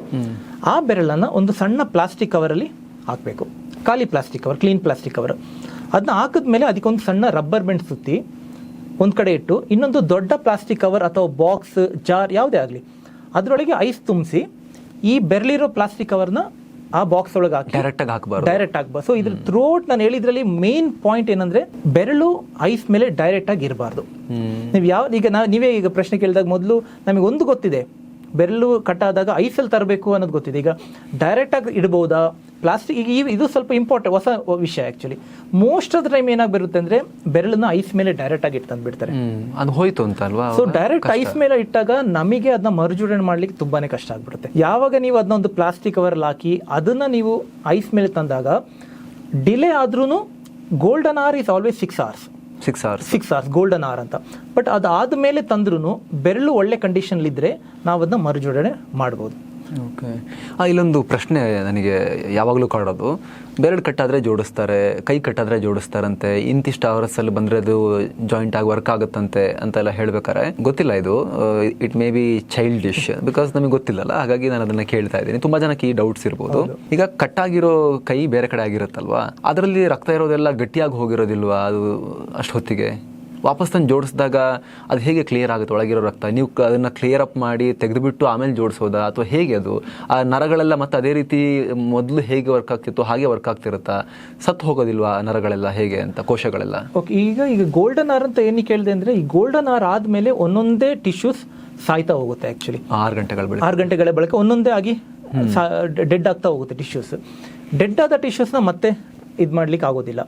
ಆ ಬೆರಳನ್ನು ಒಂದು ಸಣ್ಣ ಪ್ಲಾಸ್ಟಿಕ್ ಕವರಲ್ಲಿ ಹಾಕಬೇಕು. ಖಾಲಿ plastic cover clean plastic cover ಅದನ್ನ ಹಾಕಿದ್ಮೇಲೆ ಅದಕ್ಕೊಂದು ಸಣ್ಣ ರಬ್ಬರ್ ಬೆಂಡ್ ಸುತ್ತಿ ಒಂದು ಕಡೆ ಇಟ್ಟು ಇನ್ನೊಂದು ದೊಡ್ಡ ಪ್ಲಾಸ್ಟಿಕ್ ಕವರ್ ಅಥವಾ ಬಾಕ್ಸ್ ಜಾರ್ ಯಾವುದೇ ಆಗಲಿ ಅದರೊಳಗೆ ಐಸ್ ತುಂಬಿಸಿ ಈ ಬೆರಳಿರೋ ಪ್ಲಾಸ್ಟಿಕ್ ಕವರ್ನ ಆ ಬಾಕ್ಸ್ ಒಳಗೆ ಹಾಕಿ ಡೈರೆಕ್ಟ್ ಆಗಿ ಹಾಕಬಾರ್ದು. ಡೈರೆಕ್ಟ್ ಹಾಕಬಾರ್ದು. ಸೊ ಇದ್ರ ಥ್ರೋಟ್ ನಾನು ಹೇಳಿದ್ರಲ್ಲಿ ಮೇನ್ ಪಾಯಿಂಟ್ ಏನಂದ್ರೆ ಬೆರಳು ಐಸ್ ಮೇಲೆ ಡೈರೆಕ್ಟ್ ಆಗಿ ಇರಬಾರ್ದು. ನೀವು ಯಾವ ಈಗ ನಾವು ನೀವೇ ಈಗ ಪ್ರಶ್ನೆ ಕೇಳಿದಾಗ ಮೊದಲು ನಮಗೆ ಒಂದು ಗೊತ್ತಿದೆ. ಬೆರಳು ಕಟ್ಟಾದಾಗ ಐಸಲ್ಲಿ ತರಬೇಕು ಅನ್ನೋದು ಗೊತ್ತಿದೆ. ಈಗ ಡೈರೆಕ್ಟ್ ಆಗಿ ಇಡ್ಬೋದಾ? ಪ್ಲಾಸ್ಟಿಕ್ ಈಗ ಈ- ಇದು ಸ್ವಲ್ಪ ಇಂಪಾರ್ಟೆಂಟ್ ಹೊಸ ವಿಷಯ actually most of the time ಏನಾಗ್ಬಿರುತ್ತೆ ಅಂದ್ರೆ ಬೆರಳನ್ನ ಐಸ್ ಮೇಲೆ ಡೈರೆಕ್ಟ್ ಆಗಿ ಇಟ್ಟು ತಂದ್ಬಿಡ್ತಾರೆ. ಹ್ಮ್ ಅದು ಹೋಯ್ತು ಅಂತ ಅಲ್ವಾ? ಸೊ ಡೈರೆಕ್ಟ್ ಐಸ್ ಮೇಲೆ ಇಟ್ಟಾಗ ನಮಗೆ ಅದನ್ನ ಮರುಜೋಡಣೆ ಮಾಡ್ಲಿಕ್ಕೆ ತುಂಬಾನೇ ಕಷ್ಟ ಆಗ್ಬಿಡುತ್ತೆ. ಯಾವಾಗ ನೀವು ಅದನ್ನ ಒಂದು ಪ್ಲಾಸ್ಟಿಕ್ ಕವರ್ ಹಾಕಿ ಅದನ್ನ ನೀವು ಐಸ್ ಮೇಲೆ ತಂದಾಗ ಡಿಲೇ ಆದ್ರೂ golden hour is always six hours six hours six hours golden hour ಅಂತ. ಬಟ್ ಅದಾದ್ಮೇಲೆ ತಂದ್ರೂ ಬೆರಳು ಒಳ್ಳೆ ಕಂಡೀಷನ್ಲಿದ್ದರೆ ನಾವು ಅದನ್ನ ಮರುಜೋಡಣೆ ಮಾಡ್ಬೋದು. ಓಕೆ ಇಲ್ಲೊಂದು ಪ್ರಶ್ನೆ ನನಗೆ ಯಾವಾಗಲೂ ಕಾಡೋದು. ಬೆರಳು ಕಟ್ಟಾದರೆ ಜೋಡಿಸ್ತಾರೆ ಕೈ ಕಟ್ಟಾದರೆ ಜೋಡಿಸ್ತಾರಂತೆ ಇಂತಿಷ್ಟು ಅವರ್ಸಲ್ಲಿ ಬಂದರೆ ಅದು ಜಾಯಿಂಟ್ ಆಗಿ ವರ್ಕ್ ಆಗುತ್ತಂತೆ ಅಂತೆಲ್ಲ ಹೇಳ್ಬೇಕಾರೆ ಗೊತ್ತಿಲ್ಲ ಇದು. It may be childish because ನಮಗೆ ಗೊತ್ತಿಲ್ಲಲ್ಲ. ಹಾಗಾಗಿ ನಾನು ಅದನ್ನು ಕೇಳ್ತಾ ಇದ್ದೀನಿ. ತುಂಬ ಜನಕ್ಕೆ ಈ ಡೌಟ್ಸ್ ಇರ್ಬೋದು. ಈಗ ಕಟ್ಟಾಗಿರೋ ಕೈ ಬೇರೆ ಕಡೆ ಆಗಿರುತ್ತಲ್ವಾ? ಅದರಲ್ಲಿ ರಕ್ತ ಇರೋದೆಲ್ಲ ಗಟ್ಟಿಯಾಗಿ ಹೋಗಿರೋದಿಲ್ವಾ ಅದು ಅಷ್ಟೊತ್ತಿಗೆ ವಾಪಸ್ ತಂದು ಜೋಡಿಸಿದಾಗ ಅದು ಹೇಗೆ ಕ್ಲಿಯರ್ ಆಗುತ್ತೆ? ಒಳಗಿರೋ ರಕ್ತ. ನೀವು ಅದನ್ನು ಕ್ಲಿಯರ್ ಅಪ್ ಮಾಡಿ ತೆಗೆದುಬಿಟ್ಟು ಆಮೇಲೆ ಜೋಡಿಸೋದಾ? ಅಥವಾ ಹೇಗೆ ಅದು? ಆ ನರಗಳೆಲ್ಲ ಮತ್ತು ಅದೇ ರೀತಿ ಮೊದಲು ಹೇಗೆ ವರ್ಕ್ ಆಗ್ತಿತ್ತು? ಹಾಗೆ ವರ್ಕ್ ಆಗ್ತಿರುತ್ತಾ? ಸತ್ತು ಹೋಗೋದಿಲ್ವಾ ಆ ನರಗಳೆಲ್ಲ? ಹೇಗೆ ಅಂತ ಕೋಶಗಳೆಲ್ಲ? ಓಕೆ ಈಗ ಈಗ ಗೋಲ್ಡನ್ ಆರ್ ಅಂತ ಏನು ಕೇಳಿದೆ ಅಂದರೆ ಈ ಗೋಲ್ಡನ್ ಆರ್ ಆದಮೇಲೆ ಒಂದೊಂದೇ ಟಿಶ್ಯೂಸ್ ಸಾಯ್ತಾ ಹೋಗುತ್ತೆ ಆ್ಯಕ್ಚುಲಿ ಆರು ಗಂಟೆಗಳ ಬಳಿಕ. ಆರು ಗಂಟೆಗಳ ಬಳಿಕ ಒಂದೊಂದೇ ಆಗಿ ಡೆಡ್ ಆಗ್ತಾ ಹೋಗುತ್ತೆ ಟಿಶ್ಯೂಸ್ ಡೆಡ್ ಆದ ಟಿಶ್ಯೂಸ್ನ ಮತ್ತೆ ಇದು ಮಾಡ್ಲಿಕ್ಕೆ ಆಗೋದಿಲ್ಲ.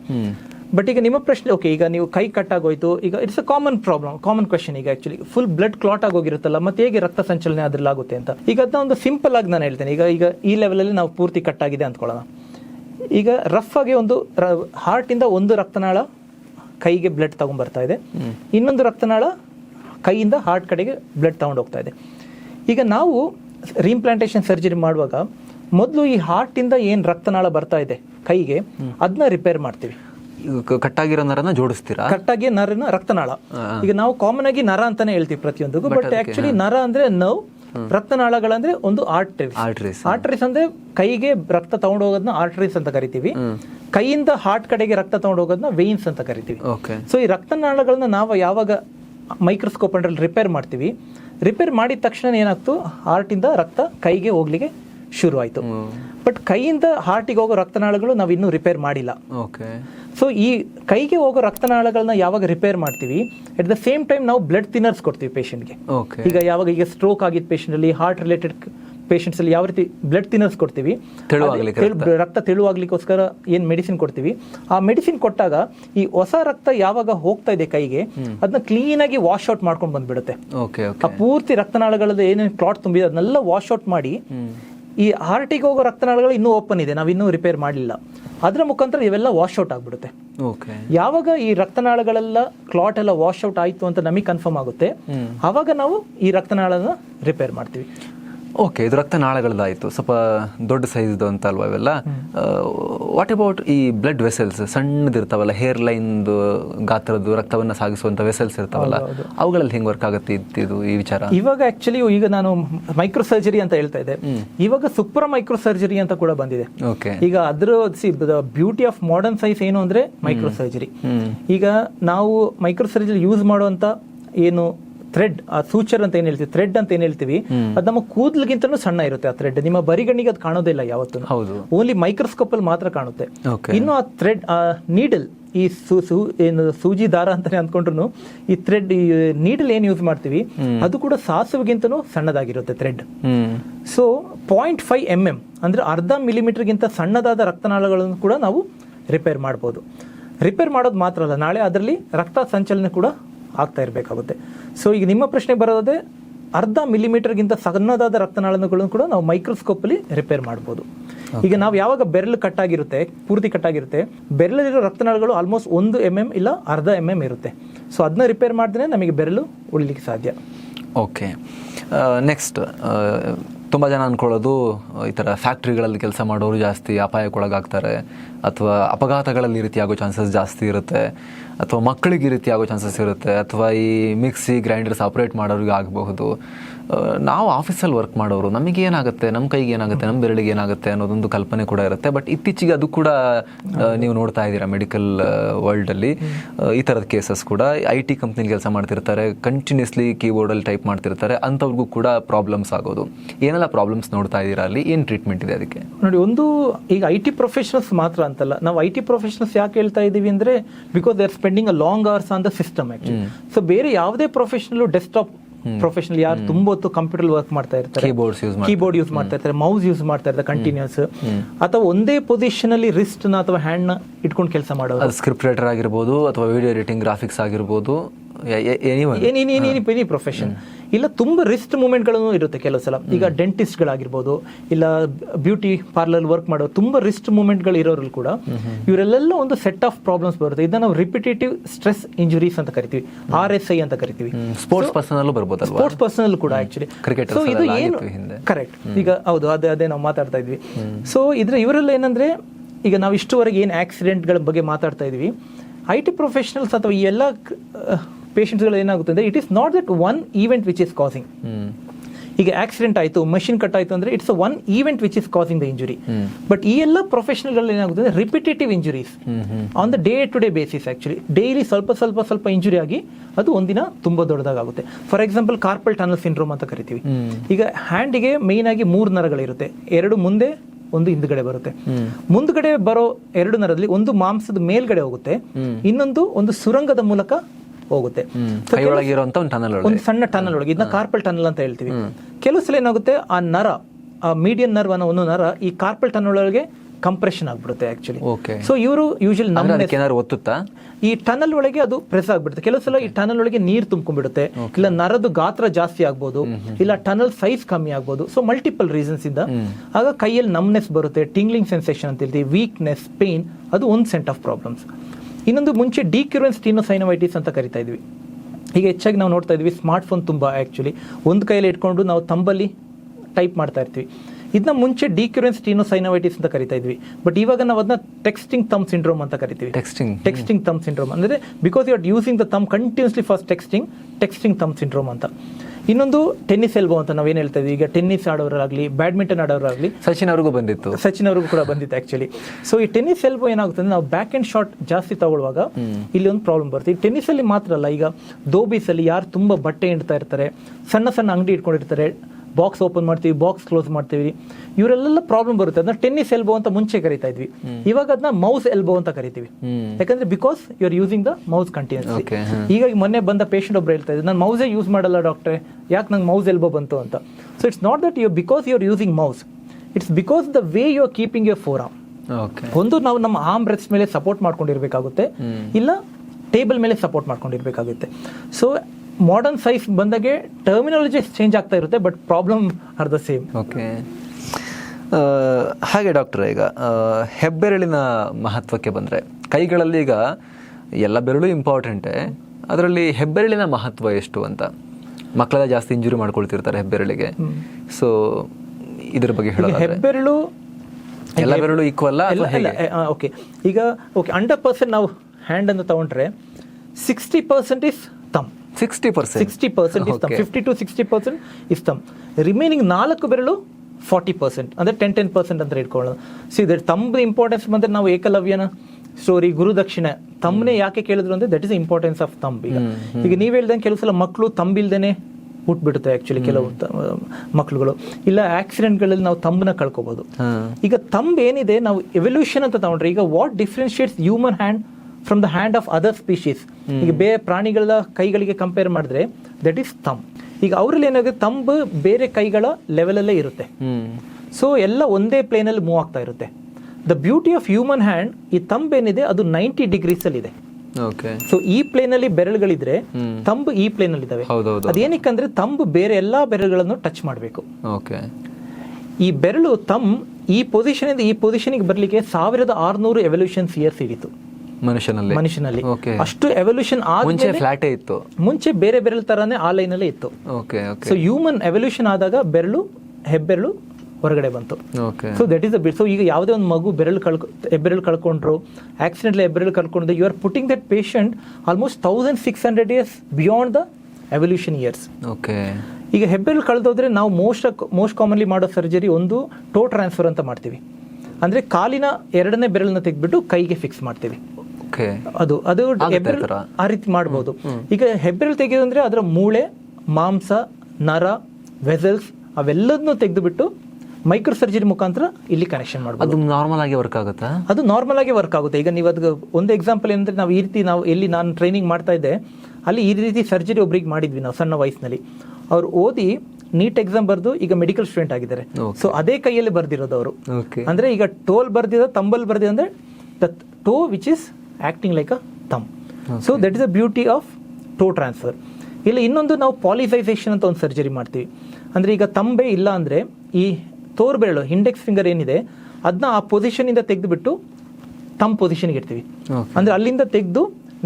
ಬಟ್ ಈಗ ನಿಮ್ಮ ಪ್ರಶ್ನೆ ಓಕೆ ಈಗ ನೀವು ಕೈ ಕಟ್ ಆಗೋಯ್ತು ಈಗ it's a common problem common question ಈಗ ಆಕ್ಚುಲಿ ಫುಲ್ ಬ್ಲಡ್ ಕ್ಲಾಟ್ ಆಗೋಗಿರುತ್ತಲ್ಲ ಮತ್ತೆ ಹೇಗೆ ರಕ್ತ ಸಂಚಲನೆ ಅದ್ರಲ್ಲಾಗುತ್ತೆ ಅಂತ. ಈಗ ಅದನ್ನ ಒಂದು ಸಿಂಪಲ್ ಆಗಿ ನಾನು ಹೇಳ್ತೇನೆ. ಈಗ ಈಗ ಈ ಲೆವೆಲಲ್ಲಿ ನಾವು ಪೂರ್ತಿ ಕಟ್ ಆಗಿದೆ ಅಂದ್ಕೊಳ್ಳೋಣ. ಈಗ ರಫ್ ಆಗಿ ಒಂದು ಹಾರ್ಟ್ ಇಂದ ಒಂದು ರಕ್ತನಾಳ ಕೈಗೆ ಬ್ಲಡ್ ತಗೊಂಡ್ಬರ್ತಾ ಇದೆ. ಇನ್ನೊಂದು ರಕ್ತನಾಳ ಕೈಯಿಂದ ಹಾರ್ಟ್ ಕಡೆಗೆ ಬ್ಲಡ್ ತಗೊಂಡು ಹೋಗ್ತಾ ಇದೆ. ಈಗ ನಾವು ರೀಂಪ್ಲಾಂಟೇಷನ್ ಸರ್ಜರಿ ಮಾಡುವಾಗ ಮೊದಲು ಈ ಹಾರ್ಟ್ ಇಂದ ಏನು ರಕ್ತನಾಳ ಬರ್ತಾ ಇದೆ ಕೈಗೆ ಅದನ್ನ ರಿಪೇರ್ ಮಾಡ್ತೀವಿ. ಕಟ್ಟಾಗಿರೋ ನರನ ಜೋಡಿಸ್ತೀರಾ? ಕಟ್ಟಾಗಿ ನರನ ರಕ್ತನಾಳ. ಈಗ ನಾವು ಕಾಮನ್ ಆಗಿ ನರ ಅಂತಾನೆ ಹೇಳ್ತೀವಿ ಪ್ರತಿಯೊಂದಕ್ಕೂ ಬಟ್ ಆಕ್ಚುಲಿ ನರ ಅಂದ್ರೆ ನೋವು ರಕ್ತನಾಳಗಳಂದ್ರೆ ಒಂದು ಆರ್ಟರೀಸ್ ಆರ್ಟ್ರೀಸ್ ಆರ್ಟರೀಸ್ ಅಂದ್ರೆ ಕೈಗೆ ರಕ್ತ ತಗೊಂಡು ಹೋಗೋದನ್ನ ಆರ್ಟರೀಸ್ ಅಂತ ಕರಿತೀವಿ. ಕೈಯಿಂದ ಹಾರ್ಟ್ ಕಡೆಗೆ ರಕ್ತ ತಗೊಂಡು ಹೋಗೋದನ್ನ ವೇನ್ಸ್ ಅಂತ ಕರಿತೀವಿ. ಸೊ ಈ ರಕ್ತನಾಳಗಳನ್ನ ನಾವು ಯಾವಾಗ ಮೈಕ್ರೋಸ್ಕೋಪ್ ಅಂಡ್ರಲ್ಲಿ ರಿಪೇರ್ ಮಾಡ್ತೀವಿ ರಿಪೇರ್ ಮಾಡಿದ ತಕ್ಷಣ ಏನಾಗ್ತು? ಹಾರ್ಟಿಂದ ರಕ್ತ ಕೈಗೆ ಹೋಗ್ಲಿಕ್ಕೆ ಶುರು ಆಯಿತು ಬಟ್ ಕೈಯಿಂದ ಹಾರ್ಟಿಗೆ ಹೋಗೋ ರಕ್ತನಾಳಗಳು ನಾವು ಇನ್ನೂ ರಿಪೇರ್ ಮಾಡಿಲ್ಲ. ಓಕೆ ಸೊ ಈ ಕೈಗೆ ಹೋಗೋ ರಕ್ತನಾಳಗಳನ್ನ ಯಾವಾಗ ರಿಪೇರ್ ಮಾಡ್ತೀವಿ? ಎಟ್ ದ ಸೇಮ್ ಟೈಮ್ ನಾವು ಬ್ಲಡ್ ಥಿನ್ನರ್ಸ್ ಕೊಡ್ತೀವಿ ಪೇಷಂಟ್ಗೆ ಓಕೆ ಈಗ ಯಾವಾಗ ಈಗ ಸ್ಟ್ರೋಕ್ ಆಗಿದ್ದ ಪೇಷಂಟಲ್ಲಿ ಹಾರ್ಟ್ ರಿಲೇಟೆಡ್ ಪೇಷಂಟ್ಸ್ ಅಲ್ಲಿ ಯಾವ ರೀತಿ ಬ್ಲಡ್ ಥಿನ್ನರ್ಸ್ ಕೊಡ್ತೀವಿ? ರಕ್ತ. ತೆಳುವಾಗ್ಲಿಕ್ಕೋಸ್ಕರ ಏನು ಮೆಡಿಸಿನ್ ಕೊಡ್ತೀವಿ? ಆ ಮೆಡಿಸಿನ್ ಕೊಟ್ಟಾಗ ಈ ಹೊಸ ರಕ್ತ ಯಾವಾಗ ಹೋಗ್ತಾ ಇದೆ ಕೈಗೆ ಅದನ್ನ ಕ್ಲೀನ್ ಆಗಿ ವಾಶ್ ಔಟ್ ಮಾಡ್ಕೊಂಡು ಬಂದ್ಬಿಡುತ್ತೆ. ಓಕೆ ಆ ಪೂರ್ತಿ ರಕ್ತನಾಳಗಳಲ್ಲಿ ಏನೇನು ಕ್ಲಾಟ್ ತುಂಬಿದೆ ಅದನ್ನೆಲ್ಲ ವಾಶ್ ಔಟ್ ಮಾಡಿ ಈ ಹಾರ್ಟಿಗೆ ಹೋಗೋ ರಕ್ತನಾಳಗಳು ಇನ್ನೂ ಓಪನ್ ಇದೆ ನಾವು ಇನ್ನೂ ರಿಪೇರ್ ಮಾಡಲಿಲ್ಲ. ಅದರ ಮುಖಾಂತರ ಇವೆಲ್ಲ ವಾಶ್ ಔಟ್ ಆಗ್ಬಿಡುತ್ತೆ. ಓಕೆ ಯಾವಾಗ ಈ ರಕ್ತನಾಳಗಳೆಲ್ಲ ಕ್ಲಾಟ್ ಎಲ್ಲ ವಾಶ್ ಔಟ್ ಆಯ್ತು ಅಂತ ನಮಗೆ ಕನ್ಫರ್ಮ್ ಆಗುತ್ತೆ ಆವಾಗ ನಾವು ಈ ರಕ್ತನಾಳನ ರಿಪೇರ್ ಮಾಡ್ತೀವಿ. ಓಕೆ ಇದು ರಕ್ತ ನಾಳಗಳದಾಯಿತು ಸ್ವಲ್ಪ ದೊಡ್ಡ ಸೈಜ್ದು ಅಂತ ಅಲ್ವಾ ಇವೆಲ್ಲ? ವಾಟ್ ಅಬೌಟ್ ಈ ಬ್ಲಡ್ ವೆಸಲ್ಸ್ ಸಣ್ಣದಿರ್ತಾವಲ್ಲ ಹೇರ್ ಲೈನ್ದು ಗಾತ್ರದ್ದು ರಕ್ತವನ್ನ ಸಾಗಿಸುವಂತ ವೆಸಲ್ಸ್ ಇರ್ತಾವಲ್ಲ ಅವುಗಳಲ್ಲಿ ಹೆಂಗೆ ವರ್ಕ್ ಆಗುತ್ತೆ ಇದು ಈ ವಿಚಾರ? ಇವಾಗ ಆಕ್ಚುಲಿ ಈಗ ನಾನು ಮೈಕ್ರೋ ಸರ್ಜರಿ ಅಂತ ಹೇಳ್ತಾ ಇದ್ದೆ. ಇವಾಗ ಸೂಪರ್ ಮೈಕ್ರೋ ಸರ್ಜರಿ ಅಂತ ಕೂಡ ಬಂದಿದೆ. ಓಕೆ ಈಗ ಅದ್ರ ಬ್ಯೂಟಿ ಆಫ್ ಮಾಡರ್ನ್ ಸೈನ್ಸ್ ಏನು ಅಂದ್ರೆ ಮೈಕ್ರೋ ಸರ್ಜರಿ ಈಗ ನಾವು ಮೈಕ್ರೋ ಸರ್ಜರಿ ಯೂಸ್ ಮಾಡುವಂತ ಏನು ಥ್ರೆಡ್ ಆ ಸೂಚರ್ ಅಂತ ಏನ್ ಹೇಳ್ತೀವಿ? ಥ್ರೆಡ್ ಅಂತ ಏನ್ ಹೇಳ್ತೀವಿ? ಅದ್ ನಮ್ಮ ಕೂದಲಿಗಿಂತನೂ ಸಣ್ಣ ಇರುತ್ತೆ ಆ ಥ್ರೆಡ್ ನಿಮ್ಮ ಬರಿಗಣ್ಣಿಗೆ ಅದು ಕಾಣೋದಿಲ್ಲ ಯಾವತ್ತೂ ಹೌದು. ಓನ್ಲಿ ಮೈಕ್ರೋಸ್ಕೋಪ್ ಅಲ್ಲಿ ಮಾತ್ರ ಕಾಣುತ್ತೆ. ಇನ್ನು ಆ ಥ್ರೆಡ್ ಆ ನೀಡಲ್ ಈ ಸೂ ಸೂ ಏನು ಸೂಜಿ ದಾರ ಅಂತಾನೆ ಅಂದ್ಕೊಂಡ್ರು ಈ ಥ್ರೆಡ್ ಈ ನೀಡಲ್ ಏನ್ ಯೂಸ್ ಮಾಡ್ತೀವಿ? ಅದು ಕೂಡ ಸಾಸಿವೆಗಿಂತನು ಸಣ್ಣದಾಗಿರುತ್ತೆ thread so point five M M ಅಂದ್ರೆ ಅರ್ಧ ಮಿಲಿಮೀಟರ್ಗಿಂತ ಸಣ್ಣದಾದ ರಕ್ತನಾಳಗಳನ್ನು ಕೂಡ ನಾವು ರಿಪೇರ್ ಮಾಡ್ಬೋದು. ರಿಪೇರ್ ಮಾಡೋದು ಮಾತ್ರ ಅಲ್ಲ ನಾಳೆ ಅದರಲ್ಲಿ ರಕ್ತ ಸಂಚಲನೆ ಕೂಡ ಆಗ್ತಾ ಇರಬೇಕಾಗುತ್ತೆ. ಸೊ ಈಗ ನಿಮ್ಮ ಪ್ರಶ್ನೆ ಬರೋದೇ ಅರ್ಧ ಮಿಲಿಮೀಟರ್ಗಿಂತ ಸಣ್ಣದಾದ ರಕ್ತನಾಳಗಳನ್ನು ಕೂಡ ನಾವು ಮೈಕ್ರೋಸ್ಕೋಪಲ್ಲಿ ರಿಪೇರ್ ಮಾಡ್ಬೋದು. ಈಗ ನಾವು ಯಾವಾಗ ಬೆರಳು ಕಟ್ಟಾಗಿರುತ್ತೆ ಪೂರ್ತಿ ಕಟ್ಟಾಗಿರುತ್ತೆ ಬೆರಳಲ್ಲಿರೋ ರಕ್ತನಾಳಗಳು ಆಲ್ಮೋಸ್ಟ್ ಒಂದು ಎಂ ಎಂ ಇಲ್ಲ ಅರ್ಧ ಎಂ ಎಂ ಇರುತ್ತೆ. ಸೊ ಅದನ್ನ ರಿಪೇರ್ ಮಾಡಿದ್ರೆ ನಮಗೆ ಬೆರಳು ಉಳಿಲಿಕ್ಕೆ ಸಾಧ್ಯ. ಓಕೆ ನೆಕ್ಸ್ಟ್ ತುಂಬ ಜನ ಅಂದ್ಕೊಳ್ಳೋದು ಈ ಥರ ಫ್ಯಾಕ್ಟ್ರಿಗಳಲ್ಲಿ ಕೆಲಸ ಮಾಡೋರು ಜಾಸ್ತಿ ಅಪಾಯಕ್ಕೊಳಗಾಗ್ತಾರೆ ಅಥವಾ ಅಪಘಾತಗಳಲ್ಲಿ ರೀತಿಯಾಗೋ ರೀತಿ ಆಗೋ ಚಾನ್ಸಸ್ ಜಾಸ್ತಿ ಇರುತ್ತೆ. ಅಥವಾ ಮಕ್ಕಳಿಗೆ ಈ ರೀತಿ ಆಗೋ ಚಾನ್ಸಸ್ ಇರುತ್ತೆ, ಅಥವಾ ಈ ಮಿಕ್ಸಿ ಗ್ರೈಂಡರ್ಸ್ ಆಪ್ರೇಟ್ ಮಾಡೋರಿಗೆ ಆಗಬಹುದು. ನಾವು ಆಫೀಸಲ್ಲಿ ವರ್ಕ್ ಮಾಡೋರು, ನಮಗೆ ಏನಾಗುತ್ತೆ ನಮ್ಮ ಕೈಗೆ ಏನಾಗುತ್ತೆ ನಮ್ಮ ಬೆರಳಿಗೆ ಏನಾಗುತ್ತೆ ಅನ್ನೋದೊಂದು ಕಲ್ಪನೆ ಕೂಡ ಇರುತ್ತೆ. ಬಟ್ ಇತ್ತೀಚೆಗೆ ಅದು ಕೂಡ ನೀವು ನೋಡ್ತಾ ಇದ್ದೀರಾ ಮೆಡಿಕಲ್ ವರ್ಲ್ಡಲ್ಲಿ ಈ ಥರದ ಕೇಸಸ್ ಕೂಡ. ಐ ಟಿ ಕಂಪ್ನಿಲಿ ಕೆಲಸ ಮಾಡ್ತಿರ್ತಾರೆ ಕಂಟಿನ್ಯೂಸ್ಲಿ ಕೀಬೋರ್ಡಲ್ಲಿ ಟೈಪ್ ಮಾಡ್ತಿರ್ತಾರೆ, ಅಂಥವ್ರಿಗೂ ಕೂಡ ಪ್ರಾಬ್ಲಮ್ಸ್ ಆಗೋದು. ಏನೆಲ್ಲ ಪ್ರಾಬ್ಲಮ್ಸ್ ನೋಡ್ತಾ ಇದ್ದೀರಾ ಅಲ್ಲಿ? ಏನು ಟ್ರೀಟ್ಮೆಂಟ್ ಇದೆ ಅದಕ್ಕೆ? ನೋಡಿ, ಒಂದು ಈಗ ಐ ಟಿ ಪ್ರೊಫೆಷನಲ್ಸ್ ಮಾತ್ರ ಅಂತಲ್ಲ. ನಾವು ಐ ಟಿ ಪ್ರೊಫೆಷನಲ್ಸ್ ಯಾಕೆ ಹೇಳ್ತಾ ಇದ್ದೀವಿ ಅಂದರೆ because they spending a long hours on the system actually so ಬೇರೆ ಯಾವುದೇ ಪ್ರೊಫೆಷನಲ್ ಡೆಸ್ಕ್ಟಾಪ್ ಪ್ರೊಫೆಷನಲ್ ಯಾರು ತುಂಬಾ ಹೊತ್ತು ಕಂಪ್ಯೂಟರ್ ವರ್ಕ್ ಮಾಡ್ತಾ ಇರ್ತಾರೆ. ಕೀಬೋರ್ಡ್ ಯೂಸ್ ಮಾಡ್ತಾ ಇರ್ತಾರೆ. ಮೌಸ್ ಯೂಸ್ ಮಾಡ್ತಾ ಇರ್ತಾರೆ ಕಂಟಿನ್ಯೂಸ್ ಅಥವಾ ಒಂದೇ ಪೊಸಿಷನ್ ಅಲ್ಲಿ ರಿಸ್ಟ್ನ ಅಥವಾ ಹ್ಯಾಂಡ್ನ ಇಟ್ಕೊಂಡು ಕೆಲಸ ಮಾಡೋದು ಸ್ಕ್ರಿಪ್ಟ್ ರೈಟರ್ ಆಗಿರ್ಬೋದು ಅಥವಾ ವಿಡಿಯೋ ಎಡಿಟಿಂಗ್ ಗ್ರಾಫಿಕ್ಸ್ ಆಗಿರ್ಬೋದು. ಎನಿವನ್ ಎನಿ ಪ್ರೊಫೆಷನ್ ಇಲ್ಲ ತುಂಬಾ ರಿಸ್ಟ್ ಮೂಮೆಂಟ್ಗಳನ್ನು ಇರುತ್ತೆ ಕೆಲವು ಸಲ. ಈಗ ಡೆಂಟಿಸ್ಟ್ಗಳಾಗಿರ್ಬೋದು ಇಲ್ಲ ಬ್ಯೂಟಿ ಪಾರ್ಲರ್ ವರ್ಕ್ ಮಾಡೋ ತುಂಬಾ ರಿಸ್ಟ್ ಮೂಮೆಂಟ್ಗಳು ಇರೋರು ಕೂಡ ಇವರೆಲ್ಲ ಒಂದು ಸೆಟ್ ಆಫ್ ಪ್ರಾಬ್ಲಮ್ಸ್ ಬರುತ್ತೆ. ಇದನ್ನ ನಾವು ರಿಪಿಟೇಟಿವ್ ಸ್ಟ್ರೆಸ್ ಇಂಜುರೀಸ್ ಅಂತ ಕರಿತೀವಿ ಆರ್ ಎಸ್ ಐ ಅಂತ ಕರಿತೀವಿ. ಸ್ಪೋರ್ಟ್ಸ್ ಪರ್ಸನಲ್ಲೂ ಬರ್ಬೋದು ಸ್ಪೋರ್ಟ್ಸ್ ಪರ್ಸನಲ್ ಕೂಡ ಆಕ್ಚುಲಿ ಕ್ರಿಕೆಟ್ ಸೊ ಇದು ಏನು ಕರೆಕ್ಟ್ ಈಗ ಹೌದು ಅದೇ ಅದೇ ನಾವು ಮಾತಾಡ್ತಾ ಇದ್ವಿ. ಸೊ ಇದ್ರ ಇವರೆಲ್ಲ ಏನಂದ್ರೆ ಈಗ ನಾವು ಇಷ್ಟುವರೆಗೆ ಏನು ಆಕ್ಸಿಡೆಂಟ್ಗಳ ಬಗ್ಗೆ ಮಾತಾಡ್ತಾ ಇದ್ವಿ. ಐ ಟಿ ಪ್ರೊಫೆಷನಲ್ಸ್ ಅಥವಾ ಈ ಎಲ್ಲ ಪೇಷಂಟ್ಸ್ಗಳು ಏನಾಗುತ್ತೆ ಅಂದ್ರೆ it is not that one event which is causing ಈಗ ಆಕ್ಸಿಡೆಂಟ್ ಆಯಿತು ಮಷಿನ್ ಕಟ್ ಆಯಿತು ಅಂದ್ರೆ it's one event which is causing the injury but ಈ ಎಲ್ಲ ಪ್ರೊಫೆಷನಲ್ಗಳು ಏನಾಗುತ್ತೆ ಅಂದ್ರೆ repetitive injuries on the day to day basis actually daily ಸ್ವಲ್ಪ ಸ್ವಲ್ಪ ಸ್ವಲ್ಪ ಇಂಜುರಿ ಆಗಿ ಅದು ಒಂದಿನ ತುಂಬಾ ದೊಡ್ಡದಾಗುತ್ತೆ. For example carpal tunnel syndrome ಅಂತ ಕರಿತೀವಿ. ಈಗ ಹ್ಯಾಂಡಿಗೆ ಮೇನ್ ಆಗಿ ಮೂರು ನರಗಳಿರುತ್ತೆ. ಎರಡು ಮುಂದೆ ಒಂದು ಹಿಂದ್ಗಡೆ ಬರುತ್ತೆ. ಮುಂದ್ಗಡೆ ಬರೋ ಎರಡು ನರದಲ್ಲಿ ಒಂದು ಮಾಂಸದ ಮೇಲ್ಗಡೆ ಹೋಗುತ್ತೆ. ಇನ್ನೊಂದು ಒಂದು ಸುರಂಗದ ಮೂಲಕ ಹೋಗುತ್ತೆ. ಒಂದು ಸಣ್ಣ ಟನಲ್ ಒಳಗೆ. ಇದನ್ನ ಕಾರ್ಪಲ್ ಟನಲ್ ಅಂತ ಹೇಳ್ತೀವಿ. ಕೆಲವು ಸಲ ಏನಾಗುತ್ತೆ ಆ ನರ ಆ ಮೀಡಿಯನ್ ನರ್ವ್ ಅನ್ನೋ ಒಂದು ನರ ಈ ಕಾರ್ಪಲ್ ಟನಲ್ ಒಳಗೆ ಕಂಪ್ರೆಷನ್ ಆಗ್ಬಿಡುತ್ತೆ ಆಕ್ಚುಲಿ ಸೊ ಇವರು ಯೂಶಲಿ ನಮ್ಮ ಒತ್ತುತ್ತಾ? ಈ ಟನಲ್ ಒಳಗೆ ಅದು ಪ್ರೆಸ್ ಆಗ್ಬಿಡುತ್ತೆ. ಕೆಲವು ಸಲ ಈ ಟನಲ್ ಒಳಗೆ ನೀರು ತುಂಬ್ಕೊಂಡ್ಬಿಡುತ್ತೆ. ಇಲ್ಲ ನರದು ಗಾತ್ರ ಜಾಸ್ತಿ ಆಗ್ಬೋದು. ಇಲ್ಲ ಟನಲ್ ಸೈಜ್ ಕಮ್ಮಿ ಆಗ್ಬೋದು. ಸೊ ಮಲ್ಟಿಪಲ್ ರೀಸನ್ಸ್ ಇಂದ. ಆಗ ಕೈಯಲ್ಲಿ ನಮ್ನೆಸ್ ಬರುತ್ತೆ ಟಿಂಗ್ಲಿಂಗ್ ಸೆನ್ಸೇಷನ್ ಅಂತ ಹೇಳ್ತೀವಿ. ವೀಕ್ನೆಸ್ ಪೇನ್ ಅದು ಒಂದು ಸೆಂಟ್ ಆಫ್ ಪ್ರಾಬ್ಲಮ್ಸ್ ಇನ್ನೊಂದು ಮುಂಚೆ ಡಿಕ್ಯೂರೆನ್ಸ್ ಟೀನೋಸೈನವೈಟಿಸ್ ಅಂತ ಕರಿತಾ ಇದ್ವಿ. ಈಗ ಹೆಚ್ಚಾಗಿ ನಾವು ನೋಡ್ತಾ ಇದ್ವಿ ಸ್ಮಾರ್ಟ್ ಫೋನ್ ತುಂಬ ಆ್ಯಕ್ಚುಲಿ ಒಂದು ಕೈಯಲ್ಲಿ ಇಟ್ಕೊಂಡು ನಾವು ತಂಬಲ್ಲಿ ಟೈಪ್ ಮಾಡ್ತಾ ಇರ್ತೀವಿ. ಇದನ್ನ ಮುಂಚೆ ಡಿಕ್ಯೂರೆನ್ಸ್ ಟೀನೋಸೈನವೈಟಿಸ್ ಅಂತ ಕರಿತಾ ಇದ್ವಿ. ಬಟ್ ಇವಾಗ ನಾವು ಅದನ್ನ ಟೆಕ್ಸ್ಟಿಂಗ್ ತಮ್ ಸಿಂಡ್ರೋಮ್ ಅಂತ ಕರಿತೀವಿ. ಟೆಕ್ಸ್ಟಿಂಗ್ ಟೆಕ್ಸ್ಟಿಂಗ್ ತಮ್ ಸಿಂಡ್ರೋಮ್ ಅಂದರೆ because you are using the thumb continuously for texting texting thumb syndrome ಅಂತ. ಇನ್ನೊಂದು ಟೆನ್ನಿಸ್ ಎಲ್ಬೋ ಅಂತ ನಾವೇನು ಹೇಳ್ತಾ ಇದ್ವಿ. ಈಗ ಟೆನ್ನಿಸ್ ಆಡೋರಾಗಲಿ ಬ್ಯಾಡ್ಮಿಂಟನ್ ಆಡೋರಾಗಲಿ ಸಚಿನ್ ಅವ್ರಿಗೂ ಬಂದಿತ್ತು. ಸಚಿನ್ ಅವ್ರಿಗೂ ಕೂಡ ಬಂದಿತ್ತು ಆಕ್ಚುಲಿ ಸೊ ಈ ಟೆನ್ನಿಸ್ ಎಲ್ಬೋ ಏನಾಗುತ್ತೆ ನಾವು ಬ್ಯಾಕ್ ಆ್ಯಂಡ್ ಶಾಟ್ ಜಾಸ್ತಿ ತಗೊಳ್ಳುವಾಗ ಇಲ್ಲಿ ಒಂದು ಪ್ರಾಬ್ಲಮ್ ಬರುತ್ತೆ. ಈ ಟೆನ್ನಿಸ್ ಅಲ್ಲಿ ಮಾತ್ರ ಅಲ್ಲ ಈಗ ದೋಬೀಸಲ್ಲಿ ಯಾರು ತುಂಬಾ ಬಟ್ಟೆ ಇಡ್ತಾ ಇರ್ತಾರೆ ಸಣ್ಣ ಸಣ್ಣ ಅಂಗಡಿ ಇಟ್ಕೊಂಡಿರ್ತಾರೆ ಬಾಕ್ಸ್ ಓಪನ್ ಮಾಡ್ತೀವಿ ಬಾಕ್ಸ್ ಕ್ಲೋಸ್ ಮಾಡ್ತೀವಿ. ಇವರೆಲ್ಲ ಪ್ರಾಬ್ಲಮ್ ಬರುತ್ತೆ. ಅದನ್ನ ಟೆನ್ನಿಸ್ ಎಲ್ಬೋ ಅಂತ ಮುಂಚೆ ಕರಿತಾ ಇದ್ವಿ. ಇವಾಗ ಅದನ್ನ ಮೌಸ್ ಎಲ್ಬೋ ಅಂತ ಕರಿತೀವಿ. ಯಾಕಂದ್ರೆ because you are using the mouse continuous ಈಗ ಮೊನ್ನೆ ಬಂದ ಪೇಷಂಟ್ ಒಬ್ರು ಹೇಳ್ತಾ ಇದ್ದಾರೆ ನಾನು ಮೌಸೇ ಯೂಸ್ ಮಾಡಲ್ಲ ಡಾಕ್ಟ್ರೆ ಯಾಕೆ ನಂಗೆ ಮೌಸ್ ಎಲ್ಬೋ ಬಂತು ಅಂತ? So it's not that you because you are using mouse it's because the way you are keeping your forearm ಒಂದು ನಾವು ನಮ್ಮ ಆಮ್ ರೆಸ್ಟ್ ಮೇಲೆ ಸಪೋರ್ಟ್ ಮಾಡ್ಕೊಂಡಿರ್ಬೇಕಾಗುತ್ತೆ. ಇಲ್ಲ ಟೇಬಲ್ ಮೇಲೆ ಸಪೋರ್ಟ್ ಮಾಡ್ಕೊಂಡಿರ್ಬೇಕಾಗುತ್ತೆ. ಸೊ ಮಾಡರ್ನ್ ಸೈನ್ಸ್ ಬಂದಾಗೆ ಟರ್ಮಿನಾಲಜಿ ಚೇಂಜ್ ಆಗ್ತಾ ಇರುತ್ತೆ but problem are the same okay ಹಾಗೆ ಡಾಕ್ಟರ್ ಈಗ ಹೆಬ್ಬೆರಳಿನ ಮಹತ್ವಕ್ಕೆ ಬಂದರೆ ಕೈಗಳಲ್ಲಿ ಈಗ ಎಲ್ಲ ಬೆರಳು ಇಂಪಾರ್ಟೆಂಟೇ ಅದರಲ್ಲಿ ಹೆಬ್ಬೆರಳಿನ ಮಹತ್ವ ಎಷ್ಟು ಅಂತ. ಮಕ್ಕಳೆಲ್ಲ ಜಾಸ್ತಿ ಇಂಜುರಿ ಮಾಡ್ಕೊಳ್ತಿರ್ತಾರೆ ಹೆಬ್ಬೆರಳಿಗೆ. ಸೊ ಇದ್ರ ಬಗ್ಗೆ ಹೇಳಿ ಹೆಬ್ಬೆರಳು ಎಲ್ಲ ಬೆರಳು ಈಕ್ವಲ್ ಓಕೆ ಈಗ ಓಕೆ ಹಂಡ್ರೆಡ್ ಪರ್ಸೆಂಟ್ ನಾವು ಹ್ಯಾಂಡ್ ಅನ್ನು ತಗೊಂಡ್ರೆ sixty percent is thumb sixty percent is thumb fifty to sixty percent is thumb remaining ನಾಲ್ಕು ಬೆರಳು ಫಾರ್ಟಿ ಪರ್ಸೆಂಟ್ ಅಂದರೆ ಟೆನ್ ಟೆನ್ ಪರ್ಸೆಂಟ್ ಅಂತ ಇಟ್ಕೊಳ್ಳೋದು. ಸಿ ದಟ್ ತಮ್ಮ ಇಂಪಾರ್ಟೆನ್ಸ್ ಬಂದರೆ ನಾವು ಏಕಲವ್ಯನ ಸ್ಟೋರಿ ಗುರುದಕ್ಷಿಣೆ ತಮ್ಮನೇ ಯಾಕೆ ಕೇಳಿದ್ರು ಅಂದ್ರೆ that is importance of thumb ಈಗ. ಈಗ ನೀವು ಹೇಳ್ದಂಗೆ ಕೆಲವು ಸಲ ಮಕ್ಕಳು ತಂಬಿಲ್ದೇನೆ ಹುಟ್ಬಿಡುತ್ತೆ ಆಕ್ಚುಲಿ ಕೆಲವು ಮಕ್ಕಳುಗಳು ಮಕ್ಳುಗಳು. ಇಲ್ಲ ಆಕ್ಸಿಡೆಂಟ್ಗಳಲ್ಲಿ ನಾವು ತಂಬನ ಕಳ್ಕೊಬೋದು. ಈಗ ತಂಬ್ ಏನಿದೆ ನಾವು ಎವಲ್ಯೂಷನ್ ಅಂತ ತಗೊಂಡ್ರೆ ಈಗ what differentiates human hand from the hand of other species ಈಗ ಬೇರೆ ಪ್ರಾಣಿಗಳ ಕೈಗಳಿಗೆ ಕಂಪೇರ್ ಮಾಡಿದ್ರೆ ದಟ್ ಈಸ್ ತಮ್ ಈಗ ಅವ್ರಲ್ಲಿ ಏನಾಗುತ್ತೆ ತಂಬ್ ಬೇರೆ ಕೈಗಳ ಲೆವೆಲಲ್ಲೇ ಇರುತ್ತೆ. ಸೊ ಎಲ್ಲ ಒಂದೇ ಪ್ಲೇನಲ್ಲಿ ಮೂವ್ ಆಗ್ತಾ ಇರುತ್ತೆ. The beauty of human hand ಈ ತಂಬ್ ಏನಿದೆ ಅದು ನೈಂಟಿ ಡಿಗ್ರೀಸ್ ಅಲ್ಲಿ ಇದೆ. ಸೊ ಈ ಪ್ಲೇನಲ್ಲಿ ಬೆರಳುಗಳಿದ್ರೆ ಹ್ಮ್. ತಂಬ್ ಈ ಪ್ಲೇನಲ್ಲಿ ಇದಾವೆ ಹೌದೌದು. ಅದೇನಕ್ಕಂದ್ರೆ ತಂಬ್ ಬೇರೆ ಎಲ್ಲಾ ಬೆರಳುಗಳನ್ನು ಟಚ್ ಮಾಡಬೇಕು. ಈ ಬೆರಳು ತಮ್ ಈ ಪೊಸಿಷನ್ ಇಂದ ಈ ಪೊಸಿಷನ್ಗೆ ಬರ್ಲಿಕ್ಕೆ ಸಾವಿರದ ಆರ್ನೂರು ಎವಲ್ಯೂಷನ್ಸ್ ಇಯರ್ಸ್ ಹಿಡಿತು. ಮನುಷ್ಯನಲ್ಲಿ. ಮನುಷ್ಯನಲ್ಲಿ. ಅಷ್ಟು ಎವಲ್ಯೂಷನ್ ಮುಂಚೆ ಫ್ಲಾಟೇ ಇತ್ತು. ಮುಂಚೆ ಬೇರೆ ಬೆರಳು ತರಾನೇ ಆ ಲೈನ್ ಅಲ್ಲಿ ಇತ್ತು. ಓಕೆ ಸೊ ಹ್ಯೂಮನ್ ಎವಲ್ಯೂಷನ್ ಆದಾಗ ಬೆರಳು ಹೆಬ್ಬೆರಳು ಹೊರಗಡೆ ಬಂತು. Okay so that is so ಈಗ ಯಾವುದೇ ಒಂದು ಮಗು ಬೆರಳು ಕಳ್ಕೊ ಹೆಬ್ಬೆರಳು ಕಳ್ಕೊಂಡ್ರು ಆಕ್ಸಿಡೆಂಟ್ಲಿ ಹೆಬ್ಬೆರಳು ಕಳ್ಕೊಂಡ್ರೆ you are putting that patient almost thousand six hundred years beyond the evolution years okay ಈಗ ಹೆಬ್ಬೆರಳು ಕಳೆದೋದ್ರೆ ನಾವು ಮೋಸ್ಟ್ ಮೋಸ್ಟ್ ಕಾಮನ್ಲಿ ಮಾಡೋ ಸರ್ಜರಿ ಒಂದು ಟೋ ಟ್ರಾನ್ಸ್ಫರ್ ಅಂತ ಮಾಡ್ತೀವಿ. ಅಂದ್ರೆ ಕಾಲಿನ ಎರಡನೇ ಬೆರಳನ್ನ ತೆಗೆದ್ಬಿಟ್ಟು ಕೈಗೆ ಫಿಕ್ಸ್ ಮಾಡ್ತೀವಿ. ಅದು ಅದು ಹೆಬ್ರಿಲ್ ಆ ರೀತಿ ಮಾಡ್ಬೋದು. ಈಗ ಹೆಬ್ರಲ್ ತೆಗೆಯೋದಂದ್ರೆ ಅದರ ಮೂಳೆ ಮಾಂಸ ನರ ವೆಸಲ್ಸ್ ಅವೆಲ್ಲದನ್ನು ತೆಗೆದುಬಿಟ್ಟು ಮೈಕ್ರೋ ಸರ್ಜರಿ ಮುಖಾಂತರ ಇಲ್ಲಿ ಕನೆಕ್ಷನ್ ಮಾಡಬಹುದು ಅದು ನಾರ್ಮಲ್ ಆಗಿ ವರ್ಕ್ ಆಗುತ್ತಾ? ಅದು ನಾರ್ಮಲ್ ಆಗಿ ವರ್ಕ್ ಆಗುತ್ತೆ. ಈಗ ನೀವು ಒಂದು ಎಕ್ಸಾಂಪಲ್ ಏನಂದ್ರೆ ನಾವು ಈ ರೀತಿ ನಾವು ಎಲ್ಲಿ ನಾನು ಟ್ರೈನಿಂಗ್ ಮಾಡ್ತಾ ಇದ್ದೆ ಅಲ್ಲಿ ಈ ರೀತಿ ಸರ್ಜರಿ ಒಬ್ರಿಗೆ ಮಾಡಿದ್ವಿ ನಾವು ಸಣ್ಣ ವಯಸ್ಸಿನಲ್ಲಿ. ಅವ್ರು ಓದಿ ನೀಟ್ ಎಕ್ಸಾಮ್ ಬರೆದು ಈಗ ಮೆಡಿಕಲ್ ಸ್ಟೂಡೆಂಟ್ ಆಗಿದ್ದಾರೆ. ಸೊ ಅದೇ ಕೈಯಲ್ಲಿ ಬರ್ದಿರೋದು ಅವರು. ಅಂದ್ರೆ ಈಗ ಟೋಲ್ ಬರ್ದಿದ ತಂಬಲ್ ಬರ್ದಿರೋ ಅಂದ್ರೆ the toe which is acting like a thumb so that is a beauty of toe transfer ಇಲ್ಲ ಇನ್ನೊಂದು ನಾವು ಪಾಲಿಸೈಸೇಷನ್ ಅಂತ ಒಂದು ಸರ್ಜರಿ ಮಾಡ್ತೀವಿ. ಅಂದರೆ ಈಗ ತಂಬೆ ಇಲ್ಲ ಅಂದರೆ ಈ ತೋರ್ಬೆರಳು ಇಂಡೆಕ್ಸ್ ಫಿಂಗರ್ ಏನಿದೆ ಅದನ್ನ ಆ ಪೊಸಿಷನಿಂದ ತೆಗೆದುಬಿಟ್ಟು ತಮ್ಮ ಪೊಸಿಷನ್ಗೆ ಇಡ್ತೀವಿ. ಅಂದರೆ ಅಲ್ಲಿಂದ ತೆಗೆದು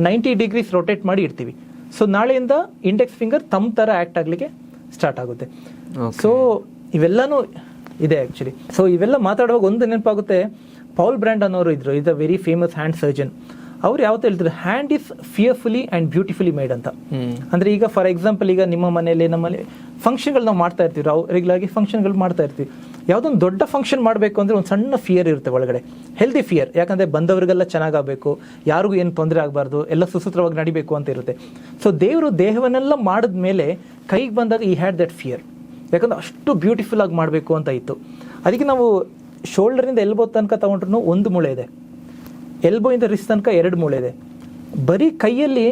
ನೈಂಟಿ ಡಿಗ್ರೀಸ್ ರೊಟೇಟ್ ಮಾಡಿ ಇಡ್ತೀವಿ. ಸೊ ನಾಳೆಯಿಂದ ಇಂಡೆಕ್ಸ್ ಫಿಂಗರ್ ತಮ್ಮ ಥರ ಆ್ಯಕ್ಟ್ ಆಗಲಿಕ್ಕೆ ಸ್ಟಾರ್ಟ್ ಆಗುತ್ತೆ. ಸೊ ಇವೆಲ್ಲನೂ ಇದೆ ಆ್ಯಕ್ಚುಲಿ ಸೊ ಇವೆಲ್ಲ ಮಾತಾಡುವಾಗ ಒಂದು ನೆನಪಾಗುತ್ತೆ ಪೌಲ್ ಬ್ರ್ಯಾಂಡ್ ಅನ್ನೋರು ಇದ್ರು. Is a very famous hand surgeon ಅವ್ರು ಯಾವತ್ತೂ ಹೇಳ್ತಾರೆ? Hand is fearfully and beautifully made ಅಂತ. ಅಂದರೆ ಈಗ ಫಾರ್ ಎಕ್ಸಾಂಪಲ್ ಈಗ ನಿಮ್ಮ ಮನೆಯಲ್ಲಿ ನಮ್ಮಲ್ಲಿ ಫಂಕ್ಷನ್ಗಳು ನಾವು ಮಾಡ್ತಾ ಇರ್ತೀವಿ. ನಾವು ರೆಗ್ಯುಲರ್ ಆಗಿ ಫಂಕ್ಷನ್ಗಳು ಮಾಡ್ತಾ ಇರ್ತೀವಿ. ಯಾವುದೊಂದು ದೊಡ್ಡ ಫಂಕ್ಷನ್ ಮಾಡಬೇಕು ಅಂದರೆ ಒಂದು ಸಣ್ಣ ಫಿಯರ್ ಇರುತ್ತೆ ಒಳಗಡೆ. ಹೆಲ್ದಿ ಫಿಯರ್ ಯಾಕಂದರೆ ಬಂದವರಿಗೆಲ್ಲ ಚೆನ್ನಾಗಾಗಬೇಕು. ಯಾರಿಗೂ ಏನು ತೊಂದರೆ ಆಗಬಾರ್ದು. ಎಲ್ಲ ಸುಸೂತ್ರವಾಗಿ ನಡಿಬೇಕು ಅಂತ ಇರುತ್ತೆ. ಸೊ ದೇವರು ದೇಹವನ್ನೆಲ್ಲ ಮಾಡಿದ ಮೇಲೆ ಕೈಗೆ ಬಂದಾಗ ಈ ಹ್ಯಾಡ್ ದಟ್ ಫಿಯರ್ ಯಾಕಂದ್ರೆ ಅಷ್ಟು ಬ್ಯೂಟಿಫುಲ್ ಆಗಿ ಮಾಡಬೇಕು ಅಂತ ಇತ್ತು. ಅದಕ್ಕೆ ನಾವು ಶೋಲ್ಡರಿಂದ ಎಲ್ಬೋ ತನಕ ತಗೊಂಡ್ರು ಒಂದು ಮೂಳೆ ಇದೆ. ಎಲ್ಬೋ ಇಂದ ರಿಸ್ ತನಕ ಎರಡು ಮೂಳೆ ಇದೆ. ಬರೀ ಕೈಯಲ್ಲಿ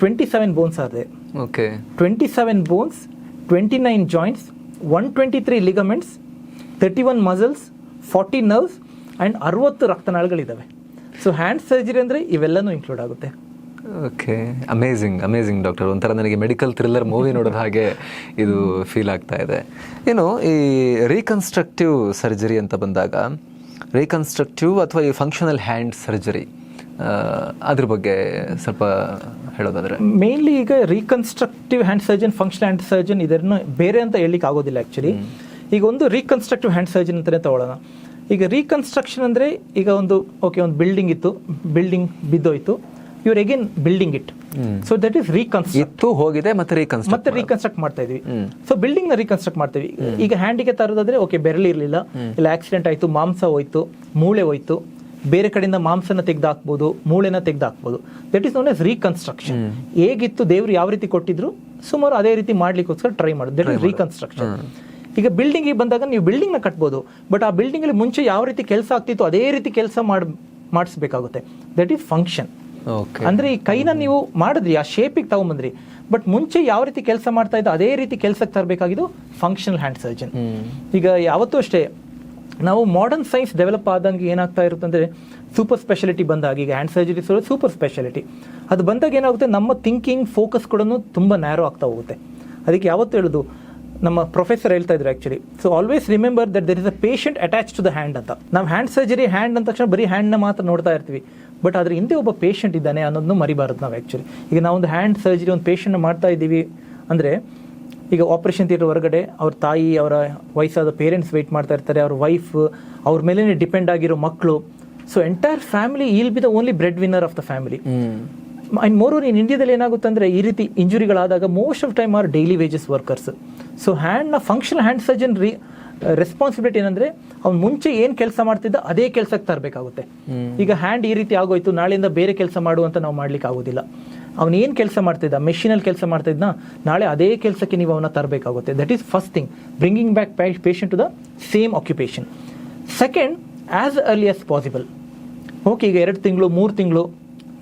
ಟ್ವೆಂಟಿ ಸೆವೆನ್ ಬೋನ್ಸ್ ಆಗಿದೆ okay twenty seven bones twenty nine joints one twenty three ligaments thirty one muscles forty nerves and ಅರವತ್ತು ರಕ್ತನಾಳಗಳಿದ್ದಾವೆ. ಸೊ ಹ್ಯಾಂಡ್ ಸರ್ಜರಿ ಅಂದರೆ ಇವೆಲ್ಲನೂ ಇನ್ಕ್ಲೂಡ್ ಆಗುತ್ತೆ. ಓಕೆ ಅಮೇಝಿಂಗ್ ಅಮೇಝಿಂಗ್ ಡಾಕ್ಟರ್ ಒಂಥರ ನನಗೆ ಮೆಡಿಕಲ್ ಥ್ರಿಲ್ಲರ್ ಮೂವಿ ನೋಡೋದು ಹಾಗೆ ಇದು ಫೀಲ್ ಆಗ್ತಾ ಇದೆ. ಏನು ಈ ರೀಕನ್ಸ್ಟ್ರಕ್ಟಿವ್ ಸರ್ಜರಿ ಅಂತ ಬಂದಾಗ ರೀಕನ್ಸ್ಟ್ರಕ್ಟಿವ್ ಅಥವಾ ಈ ಫಂಕ್ಷನಲ್ ಹ್ಯಾಂಡ್ ಸರ್ಜರಿ ಅದ್ರ ಬಗ್ಗೆ ಸ್ವಲ್ಪ ಹೇಳೋದಾದ್ರೆ. ಮೇಯ್ನ್ಲಿ ಈಗ reconstructive hand surgeon functional hand surgeon ಇದನ್ನು ಬೇರೆ ಅಂತ ಹೇಳಲಿಕ್ಕೆ ಆಗೋದಿಲ್ಲ ಆ್ಯಕ್ಚುಲಿ ಈಗ ಒಂದು ರೀಕನ್ಸ್ಟ್ರಕ್ಟಿವ್ ಹ್ಯಾಂಡ್ ಸರ್ಜನ್ ಅಂತಲೇ ತಗೊಳ್ಳೋಣ. ಈಗ ರೀಕನ್ಸ್ಟ್ರಕ್ಷನ್ ಅಂದರೆ ಈಗ ಒಂದು ಓಕೆ ಒಂದು ಬಿಲ್ಡಿಂಗ್ ಇತ್ತು ಬಿಲ್ಡಿಂಗ್ ಬಿದ್ದೋಯ್ತು. ಇವ್ರು again building it so that is reconstruct ಇತ್ತು ಹೋಗಿದೆ ಮತ್ತೆ ರೀಕನ್ಸ್ಟ್ರಕ್ಟ್ ಮತ್ತೆ ರೀಕನ್ಸ್ಟ್ರಕ್ಟ್ ಮಾಡ್ತಾ ಇದೀವಿ ಸೊ ಬಿಲ್ಡಿಂಗ್ನ ರೀಕನ್ಸ್ಟ್ರಕ್ಟ್ ಮಾಡ್ತೀವಿ. ಈಗ ಹ್ಯಾಂಡಿಗೆ ತರೋದಾದ್ರೆ ಓಕೆ ಬೆರಳು ಇರಲಿಲ್ಲ. ಇಲ್ಲ ಆಕ್ಸಿಡೆಂಟ್ ಆಯ್ತು ಮಾಂಸ ಹೋಯ್ತು ಮೂಳೆ ಹೋಯ್ತು. ಬೇರೆ ಕಡೆಯಿಂದ ಮಾಂಸನ ತೆಗೆದಾಕ್ಬೋದು ಮೂಳೆನ ತೆಗೆದಾಕ್ಬೋದು. That is known as reconstruction ಹೇಗಿತ್ತು ದೇವರು ಯಾವ ರೀತಿ ಕೊಟ್ಟಿದ್ರು ಸುಮಾರು ಅದೇ ರೀತಿ ಮಾಡ್ಲಿಕ್ಕೋಸ್ಕರ ಟ್ರೈ ಮಾಡೋದು. ದಟ್ ಇಸ್ ರೀಕನ್ಸ್ಟ್ರಕ್ಷನ್ ಈಗ ಬಿಲ್ಡಿಂಗಿಗೆ ಬಂದಾಗ ನೀವು ಬಿಲ್ಡಿಂಗ್ನ ಕಟ್ಬೋದು. ಬಟ್ ಆ ಬಿಲ್ಡಿಂಗ್ ಅಲ್ಲಿ ಮುಂಚೆ ಯಾವ ರೀತಿ ಕೆಲಸ ಆಗ್ತಿತ್ತು ಅದೇ ರೀತಿ ಕೆಲಸ ಮಾಡಿ ಮಾಡಿಸ್ಬೇಕಾಗುತ್ತೆ. ದಟ್ ಈಸ್ ಫಂಕ್ಷನ್ ಅಂದ್ರೆ ಈ ಕೈನ ನೀವು ಮಾಡಿದ್ರಿ ಆ ಶೇಪಿಗೆ ತಗೊಂಬಂದ್ರಿ. ಬಟ್ ಮುಂಚೆ ಯಾವ ರೀತಿ ಕೆಲಸ ಮಾಡ್ತಾ ಇದ್ದ ಅದೇ ರೀತಿ ಕೆಲಸಕ್ಕೆ ತರಬೇಕಾಗಿದ್ದು ಫಂಕ್ಷನಲ್ ಹ್ಯಾಂಡ್ ಸರ್ಜನ್ ಈಗ ಯಾವತ್ತೂ ಅಷ್ಟೇ ನಾವು ಮಾಡರ್ನ್ ಸೈನ್ಸ್ ಡೆವಲಪ್ ಆದಂಗೆ ಏನಾಗ್ತಾ ಇರುತ್ತೆ ಅಂದರೆ ಸೂಪರ್ ಸ್ಪೆಷಾಲಿಟಿ ಬಂದಾಗ ಈಗ ಹ್ಯಾಂಡ್ ಸರ್ಜರಿ ಸೂಪರ್ ಸ್ಪೆಷಾಲಿಟಿ ಅದು ಬಂದಾಗ ಏನಾಗುತ್ತೆ ನಮ್ಮ ಥಿಂಕಿಂಗ್ ಫೋಕಸ್ ಕೂಡ ತುಂಬ ನ್ಯಾರೋ ಆಗ್ತಾ ಹೋಗುತ್ತೆ. ಅದಕ್ಕೆ ಯಾವತ್ತು ಹೇಳೋದು ನಮ್ಮ ಪ್ರೊಫೆಸರ್ ಹೇಳ್ತಾ ಇದ್ರು actually so always remember that there is a patient attach to the hand ಅಂತ. ನಾವು ಹ್ಯಾಂಡ್ ಸರ್ಜರಿ ಹ್ಯಾಂಡ್ ಅಂದ ತಕ್ಷಣ ಬರೀ ಹ್ಯಾಂಡ್ನ ಮಾತ್ರ ನೋಡ್ತಾ ಇರ್ತೀವಿ. ಬಟ್ ಅದ್ರ ಹಿಂದೆ ಒಬ್ಬ ಪೇಷಂಟ್ ಇದ್ದಾನೆ ಅನ್ನೋದನ್ನು ಮರಿಬಾರದು ನಾವು ಆ್ಯಕ್ಚುಲಿ ಈಗ ನಾವೊಂದು ಹ್ಯಾಂಡ್ ಸರ್ಜರಿ ಒಂದು ಪೇಷಂಟ್ನ ಮಾಡ್ತಾ ಇದ್ದೀವಿ ಅಂದರೆ ಈಗ ಆಪರೇಷನ್ ಥಿಯೇಟರ್ ಹೊರಗಡೆ ಅವ್ರ ತಾಯಿ ಅವರ ವಯಸ್ಸಾದ ಪೇರೆಂಟ್ಸ್ ವೆಯ್ಟ್ ಮಾಡ್ತಾ ಇರ್ತಾರೆ ಅವ್ರ ವೈಫ್ ಅವ್ರ ಮೇಲೇ ಡಿಪೆಂಡ್ ಆಗಿರೋ ಮಕ್ಕಳು so entire family will be the only breadwinner of the family and more in ಇಂಡಿಯಾದಲ್ಲಿ ಏನಾಗುತ್ತೆ ಅಂದರೆ ಈ ರೀತಿ ಇಂಜುರಿಗಳಾದಾಗ most of time are daily wages workers so ಹ್ಯಾಂಡ್ನ functional hand surgeon re responsibility ಏನಂದ್ರೆ ಅವ್ನು ಮುಂಚೆ ಏನು ಕೆಲಸ ಮಾಡ್ತಿದ್ದ ಅದೇ ಕೆಲಸಕ್ಕೆ ತರಬೇಕಾಗುತ್ತೆ. ಈಗ ಹ್ಯಾಂಡ್ ಈ ರೀತಿ ಆಗೋಯ್ತು ನಾಳೆಯಿಂದ ಬೇರೆ ಕೆಲಸ ಮಾಡು ಅಂತ ನಾವು ಮಾಡ್ಲಿಕ್ಕೆ ಆಗೋದಿಲ್ಲ. ಅವ್ನು ಏನು ಕೆಲಸ ಮಾಡ್ತಿದ್ದ ಮೆಷಿನಲ್ಲಿ ಕೆಲಸ ಮಾಡ್ತಿದ್ನ ನಾಳೆ ಅದೇ ಕೆಲಸಕ್ಕೆ ನೀವು ಅವನ್ನ ತರಬೇಕಾಗುತ್ತೆ. That is first thing bringing back patient to the same occupation second as early as possible okay ಈಗ ಎರಡು ತಿಂಗಳು ಮೂರು ತಿಂಗಳು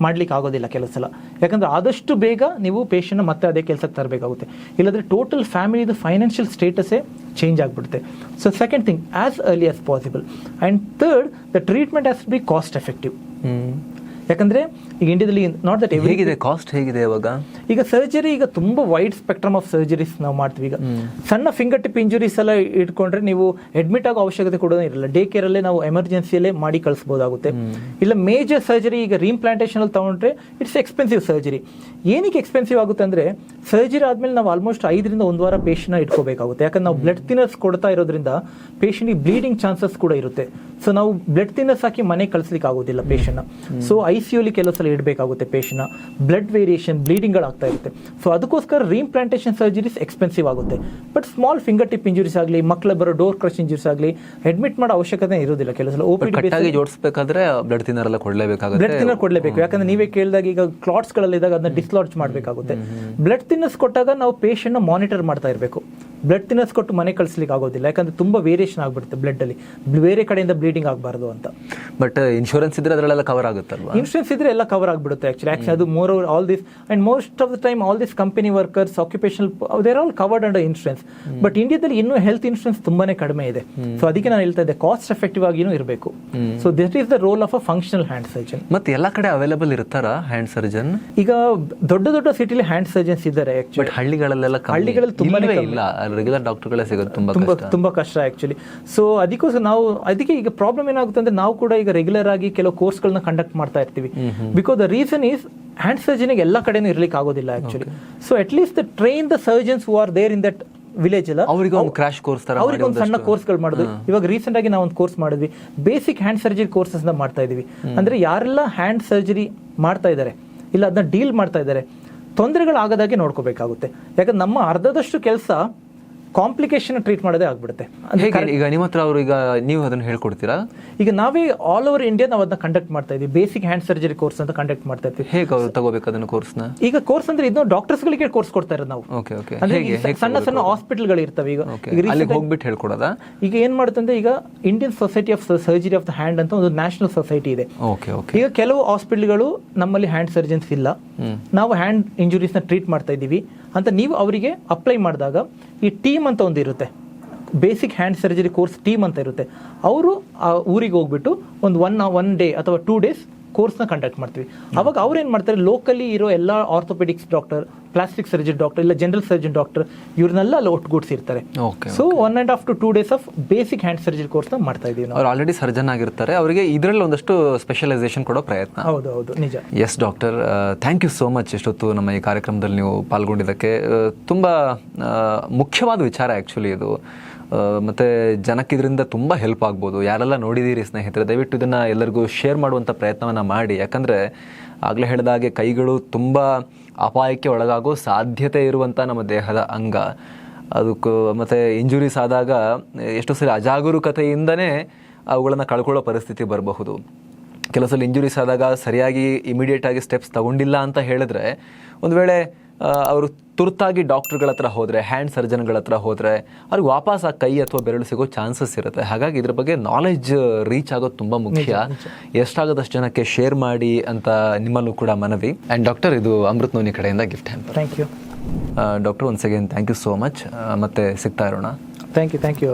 ಮಾಡ್ಲಿಕ್ಕೆ ಆಗೋದಿಲ್ಲ ಕೆಲವು ಸಲ. ಯಾಕಂದರೆ ಆದಷ್ಟು ಬೇಗ ನೀವು ಪೇಷಂಟ್ನ ಮತ್ತೆ ಅದೇ ಕೆಲಸಕ್ಕೆ ತರಬೇಕಾಗುತ್ತೆ. ಇಲ್ಲಾಂದರೆ ಟೋಟಲ್ ಫ್ಯಾಮಿಲಿದು ಫೈನಾನ್ಷಿಯಲ್ ಸ್ಟೇಟಸೇ ಚೇಂಜ್ ಆಗಿಬಿಡುತ್ತೆ. So second thing as early as possible and third the treatment as be cost effective ಯಾಕಂದರೆ ಈಗ ಇಂಡಿಯಾದಲ್ಲಿ ನಾಟ್ ದಟ್ ಹೇಗಿದೆ? ಕಾಸ್ಟ್ ಹೇಗಿದೆ ಇವಾಗ ಈಗ ಸರ್ಜರಿ ಈಗ ತುಂಬಾ ವೈಡ್ ಸ್ಪೆಕ್ಟ್ರಮ್ ಆಫ್ ಸರ್ಜರೀಸ್ ನಾವು ಮಾಡ್ತೀವಿ. ಈಗ ಸಣ್ಣ ಫಿಂಗರ್ ಟಿಪ್ ಇಂಜುರೀಸ್ ಎಲ್ಲ ಇಟ್ಕೊಂಡ್ರೆ ನೀವು ಅಡ್ಮಿಟ್ ಆಗೋ ಅವಶ್ಯಕತೆ ಕೂಡ ಇರಲ್ಲ. ಡೇ ಕೇರ್ ಅಲ್ಲೇ ನಾವು ಎಮರ್ಜೆನ್ಸಿಯಲ್ಲೇ ಮಾಡಿ ಕಳಿಸ್ಬೋದಾಗುತ್ತೆ. ಇಲ್ಲ ಮೇಜರ್ ಸರ್ಜರಿ ಈಗ ರೀಂಪ್ಲಾಂಟೇಷನ್ ಅಲ್ಲಿ ತಗೊಂಡ್ರೆ ಇಟ್ಸ್ ಎಕ್ಸ್ಪೆನ್ಸಿವ್ ಸರ್ಜರಿ ಏನಕ್ಕೆ ಎಕ್ಸ್ಪೆನ್ಸಿವ್ ಆಗುತ್ತೆ ಅಂದ್ರೆ ಸರ್ಜರಿ ಆದ್ಮೇಲೆ ನಾವು ಆಲ್ಮೋಸ್ಟ್ ಐದರಿಂದ ಒಂದು ವಾರ ಪೇಷಂಟ್ನ ಇಟ್ಕೋಬೇಕಾಗುತ್ತೆ. ಯಾಕಂದ್ರೆ ನಾವು ಬ್ಲಡ್ ಥಿನರ್ಸ್ ಕೊಡ್ತಾ ಇರೋದ್ರಿಂದ ಪೇಷಂಟ್ಗೆ ಬ್ಲೀಡಿಂಗ್ ಚಾನ್ಸಸ್ ಕೂಡ ಇರುತ್ತೆ. ಸೊ ನಾವು ಬ್ಲಡ್ ಥಿನರ್ಸ್ ಹಾಕಿ ಮನೆಗೆ ಕಳಿಸ್ಲಿಕ್ಕೆ ಆಗೋದಿಲ್ಲ ಪೇಷಂಟ್ನ ಸೊ ಐ ಸಿ ಯುಲಿ ಕೆಲವು ಸಲ ಇಡಬೇಕಾಗುತ್ತೆ ಪೇಷಂಟ್ನ ಬ್ಲಡ್ ವೇರಿಯೇಷನ್ ಬ್ಲೀಡಿಂಗ್ಗಳಾಗ್ತಾ ಇರುತ್ತೆ. ಸೊ ಅದಕ್ಕೋಸ್ಕರ ರೀಂಪ್ಲಾಂಟೇಷನ್ ಸರ್ಜರೀಸ್ ಎಕ್ಸ್ಪೆನ್ಸಿವ್ ಆಗುತ್ತೆ. But small finger tip injuries ಆಗಲಿ ಮಕ್ಕಳ ಬರೋ ಡೋರ್ ಕ್ರಶ್ ಇಂಜುರೀಸ್ ಆಗಲಿ ಅಡ್ಮಿಟ್ ಮಾಡೋ ಅವಶ್ಯಕತೆ ಇರೋದಿಲ್ಲ. ಕೆಲವು ಸಲ ಓಪಿ ಜೋಡಿಸ್ಬೇಕಾದ್ರೆ ಬ್ಲಡ್ ತಿನ್ನರ್ ಎಲ್ಲ ಕೊಡ್ಲೇಬೇಕಾಗುತ್ತೆ. ಬ್ಲಡ್ ತಿನ್ನರ್ ಕೊಡಲೇಬೇಕು. ಯಾಕಂದ್ರೆ ನೀವೇ ಕೇಳಿದಾಗ ಈಗ ಕ್ಲಾಟ್ಸ್ ಗಳಲ್ಲಿದ್ದಾಗ ಅದನ್ನ ಡಿಸ್ಲಾಡ್ಜ್ ಮಾಡಬೇಕಾಗುತ್ತೆ. ಬ್ಲಡ್ ತಿನ್ನರ್ಸ್ ಕೊಟ್ಟಾಗ ನಾವು ಪೇಷಂಟ್ನ ನ ಮಾನಿಟರ್ ಮಾಡ್ತಾ ಇರಬೇಕು. ಬ್ಲಡ್ ತಿನ್ನರ್ಸ್ ಕೊಟ್ಟು ಮನೆ ಕಳಿಸ್ಲಿಕ್ಕೆ ಆಗೋದಿಲ್ಲ. ಯಾಕಂದ್ರೆ ತುಂಬಾ ವೇರಿಯೇಷನ್ ಆಗ್ಬಿಡುತ್ತೆ ಬ್ಲಡ್ ಅಲ್ಲಿ. ಬೇರೆ ಕಡೆಯಿಂದ ಬ್ಲೀಡಿಂಗ್ ಆಗಬಾರ್ದು ಅಂತ. ಬಟ್ ಇನ್ಶೂರೆನ್ಸ್ ಇದ್ರೆ ಅದರಲ್ಲೆಲ್ಲ ಕವರ್ ಆಗುತ್ತಲ್ವಾ? ಇನ್ಶೂರೆನ್ಸ್ ಇದ್ರೆ ಎಲ್ಲ ಕವರ್ ಆಗ್ಬಿಡುತ್ತೆ ಆಕ್ಚುಲಿ ಆಕ್ಚುಲಿ ಅದು moreover all this and most of the time all this company workers occupational they're all covered under insurance but ಇಂಡಿಯಾದಲ್ಲಿ ಇನ್ನೂ ಹೆಲ್ತ್ ಇನ್ಶೂರೆನ್ಸ್ ತುಂಬಾನೇ ಕಡಿಮೆ ಇದೆ. ಸೊ ಅದಕ್ಕೆ ನಾನು ಹೇಳ್ತಾ ಇದ್ದೆ ಕಾಸ್ಟ್ ಎಫೆಕ್ಟಿವ್ ಆಗಿನೂ ಇರಬೇಕು. So this is the role of a functional hand surgeon ಮತ್ತೆ ಎಲ್ಲ ಕಡೆ ಅವೈಲೇಬಲ್ ಇರ್ತಾರ ಹ್ಯಾಂಡ್ ಸರ್ಜನ್ ಈಗ ದೊಡ್ಡ ದೊಡ್ಡ ಸಿಟಿಲಿ ಹ್ಯಾಂಡ್ ಸರ್ಜನ್ಸ್ ಇದ್ದಾರೆ ಬಟ್ ಹಳ್ಳಿಗಳಲ್ಲೆಲ್ಲ ಹಳ್ಳಿಗಳಲ್ಲಿ ತುಂಬಾನೇ ಇಲ್ಲ. ರೆಗ್ಯುಲರ್ ಡಾಕ್ಟರ್ಗಳೇ ಸಿಗೋದು ತುಂಬಾ ತುಂಬಾ ಕಷ್ಟ. ತುಂಬಾ ಕಷ್ಟ ಆಕ್ಚುಲಿ ಸೊ ಅದಕ್ಕೋಸ್ಕರ ನಾವು ಅದಕ್ಕೆ ಈಗ ಪ್ರಾಬ್ಲಮ್ ಏನಾಗುತ್ತೆ ಅಂದ್ರೆ ನಾವು ಕೂಡ ಈಗ ರೆಗ್ಯುಲರ್ ಆಗಿ ಕೆಲವು ಕೋರ್ಸ್ಗಳನ್ನ ಕಂಡಕ್ಟ್ ಮಾಡ್ತಾ ಇರ್ತೀವಿ. Because the reason is hand ಸರ್ಜನಿಗೆ ಎಲ್ಲ ಕಡೆನೂ ಇರ್ಲಿಕ್ಕೆ ಆಗೋದಿಲ್ಲ actually so at least the train the surgeons who are there in that village ಅಲ್ಲ. ಅವರಿಗೆ ಒಂದು ಕ್ರಾಶ್ ಕೋರ್ಸ್ ತರ ಅವ್ರಿಗೆ ಒಂದು ಸಣ್ಣ ಕೋರ್ಸ್ಗಳು ಮಾಡಿದ್ವಿ ಇವಾಗ ರೀಸೆಂಟ್ ಆಗಿ ನಾವು ಒಂದು ಕೋರ್ಸ್ ಮಾಡಿದ್ವಿ. ಬೇಸಿಕ್ ಹ್ಯಾಂಡ್ ಸರ್ಜರಿ ಕೋರ್ಸಸ್ನ ಮಾಡ್ತಾ ಇದೀವಿ ಅಂದ್ರೆ ಯಾರೆಲ್ಲ ಹ್ಯಾಂಡ್ ಸರ್ಜರಿ ಮಾಡ್ತಾ ಇದ್ದಾರೆ ಇಲ್ಲ ಅದನ್ನ ಡೀಲ್ ಮಾಡ್ತಾ ಇದ್ದಾರೆ ತೊಂದರೆಗಳಾಗದಾಗೆ ನೋಡ್ಕೋಬೇಕಾಗುತ್ತೆ. ಯಾಕಂದ್ರೆ ನಮ್ಮ ಅರ್ಧದಷ್ಟು ಕೆಲಸ ಕಾಂಪ್ಲಿಕೇಶನ್ ಟ್ರೀಟ್ ಮಾಡೋದೇ ಆಗ್ಬಿಡುತ್ತೆ. ಹೇಗೆ? ಈಗ ನಿಮ್ಮ ಹತ್ರ ಅವರು ಈಗ ನೀವು ಅದನ್ನು ಹೇಳ್ಕೊಡ್ತೀರಾ? ಈಗ ನಾವೇ ಆಲ್ ಓವರ್ ಇಂಡಿಯಾ ನಾವು ಅದನ್ನ ಕಂಡಕ್ಟ್ ಮಾಡ್ತಾ ಇದ್ದೀವಿ. ಬೇಸಿಕ್ ಹ್ಯಾಂಡ್ ಸರ್ಜರಿ ಕೋರ್ಸ್ ಅಂತ ಕಂಡಕ್ಟ್ ಮಾಡ್ತಾ ಇರ್ತೀವಿ ಹೇಗೆ ಅವರು ತಗೋಬೇಕು ಅದನ್ನ ಕೋರ್ಸ್ನ ಈಗ ಕೋರ್ಸ್ ಅಂದ್ರೆ ಇದು ಡಾಕ್ಟರ್ಸ್ ಗಳಿಗೆ ಕೋರ್ಸ್ ಕೊಡ್ತಾ ಇರೋದು ನಾವು. ಓಕೆ ಓಕೆ ಸಣ್ಣ ಸಣ್ಣ ಹಾಸ್ಪಿಟಲ್ಗಳು ಇರ್ತವೆ ಈಗ. ಅಲ್ಲಿ ಅಲ್ಲಿಗೆ ಹೋಗ್ಬಿಟ್ಟು ಹೇಳ್ಕೊಡೋದ? ಈಗ ಏನ್ ಮಾಡುತ್ತಂದ್ರೆ ಈಗ Indian society of surgery of the hand ಅಂತ ಒಂದು ನ್ಯಾಷನಲ್ ಸೊಸೈಟಿ ಇದೆ. ಓಕೆ ಓಕೆ ಈಗ ಕೆಲವು ಹಾಸ್ಪಿಟಲ್ಗಳು ನಮ್ಮಲ್ಲಿ ಹ್ಯಾಂಡ್ ಸರ್ಜನ್ಸ್ ಇಲ್ಲ. ನಾವು ಹ್ಯಾಂಡ್ ಇಂಜುರೀಸ್ನ ಟ್ರೀಟ್ ಮಾಡ್ತಾ ಇದ್ದೀವಿ. ಅಂತ ನೀವು ಅವರಿಗೆ ಅಪ್ಲೈ ಮಾಡಿದಾಗ ಈ ಟೀಮ್ ಅಂತ ಒಂದು ಇರುತ್ತೆ. Basic hand surgery course team ಅಂತ ಇರುತ್ತೆ. ಅವರು ಆ ಊರಿಗೆ ಹೋಗ್ಬಿಟ್ಟು ಒಂದು ಒನ್ ಒನ್ ಡೇ ಅಥವಾ ಟೂ ಡೇಸ್ ಕೋರ್ಸ್ನ ಕಂಡಕ್ಟ್ ಮಾಡ್ತೀವಿ. ಅವಾಗ ಅವ್ರು ಏನು ಮಾಡ್ತಾರೆ ಲೋಕಲಿ ಇರೋ ಎಲ್ಲ orthopaedics doctor plastic surgeon doctor ಇಲ್ಲ ಜನರಲ್ ಸರ್ಜನ್ ಡಾಕ್ಟರ್ ಇವ್ರನ್ನೆಲ್ಲ ಅಲ್ಲಿ ಒಟ್ಟುಗೂಡಿಸಿರ್ತಾರೆ okay so one and half to two days of basic hand surgery ಕೋರ್ಸ್ನ ಮಾಡ್ತಾ ಇದೀವಿ ನಾವು. ಅವ್ರು ಆಲ್ರೆಡಿ ಸರ್ಜನ್ ಆಗಿರ್ತಾರೆ. ಅವರಿಗೆ ಇದರಲ್ಲಿ ಒಂದಷ್ಟು ಸ್ಪೆಷಲೈಸೇಷನ್ ಕೊಡೋ ಪ್ರಯತ್ನ. ಹೌದು ಹೌದು ನಿಜ. Yes doctor thank you so much ಎಷ್ಟೊತ್ತು ನಮ್ಮ ಈ ಕಾರ್ಯಕ್ರಮದಲ್ಲಿ ನೀವು ಪಾಲ್ಗೊಂಡಿದ್ದಕ್ಕೆ. ಆ, ತುಂಬ ಮುಖ್ಯವಾದ ವಿಚಾರ ಆ್ಯಕ್ಚುಲಿ ಇದು. ಮತ್ತೆ ಜನಕ್ಕೆ ಇದರಿಂದ ತುಂಬ ಹೆಲ್ಪ್ ಆಗ್ಬೋದು. ಯಾರೆಲ್ಲ ನೋಡಿದ್ದೀರಿ ಸ್ನೇಹಿತರೆ, ದಯವಿಟ್ಟು ಇದನ್ನು ಎಲ್ಲರಿಗೂ ಶೇರ್ ಮಾಡುವಂಥ ಪ್ರಯತ್ನವನ್ನು ಮಾಡಿ. ಯಾಕಂದರೆ ಆಗಲೇ ಹೇಳಿದ ಹಾಗೆ ಕೈಗಳು ತುಂಬ ಅಪಾಯಕ್ಕೆ ಒಳಗಾಗೋ ಸಾಧ್ಯತೆ ಇರುವಂಥ ನಮ್ಮ ದೇಹದ ಅಂಗ. ಅದಕ್ಕೂ ಮತ್ತು ಇಂಜುರೀಸ್ ಆದಾಗ ಎಷ್ಟೋ ಸರಿ ಅಜಾಗರೂಕತೆಯಿಂದನೇ ಅವುಗಳನ್ನು ಕಳ್ಕೊಳ್ಳೋ ಪರಿಸ್ಥಿತಿ ಬರಬಹುದು. ಕೆಲವು ಸಲ ಇಂಜುರೀಸ್ ಆದಾಗ ಸರಿಯಾಗಿ ಇಮಿಡಿಯೇಟ್ ಆಗಿ ಸ್ಟೆಪ್ಸ್ ತಗೊಂಡಿಲ್ಲ ಅಂತ ಹೇಳಿದ್ರೆ, ಒಂದು ವೇಳೆ ಅವರು ತುರ್ತಾಗಿ ಡಾಕ್ಟರ್ಗಳ ಹತ್ರ ಹೋದರೆ ಹ್ಯಾಂಡ್ ಸರ್ಜನ್ಗಳ ಹತ್ರ ಹೋದರೆ ಅವ್ರಿಗೆ ವಾಪಸ್ ಆ ಕೈ ಅಥವಾ ಬೆರಳು ಸಿಗೋ ಚಾನ್ಸಸ್ ಇರುತ್ತೆ. ಹಾಗಾಗಿ ಇದ್ರ ಬಗ್ಗೆ ನಾಲೆಜ್ ರೀಚ್ ಆಗೋದು ತುಂಬ ಮುಖ್ಯ. ಎಷ್ಟಾಗದಷ್ಟು ಜನಕ್ಕೆ ಶೇರ್ ಮಾಡಿ ಅಂತ ನಿಮ್ಮಲ್ಲೂ ಕೂಡ ಮನವಿ. ಆ್ಯಂಡ್ ಡಾಕ್ಟರ್ ಇದು ಅಮೃತ್ ನೋನಿ ಕಡೆಯಿಂದ gift hand thank you doctor once again thank you so much ಮತ್ತೆ ಸಿಗ್ತಾ ಇರೋಣ. Thank you thank you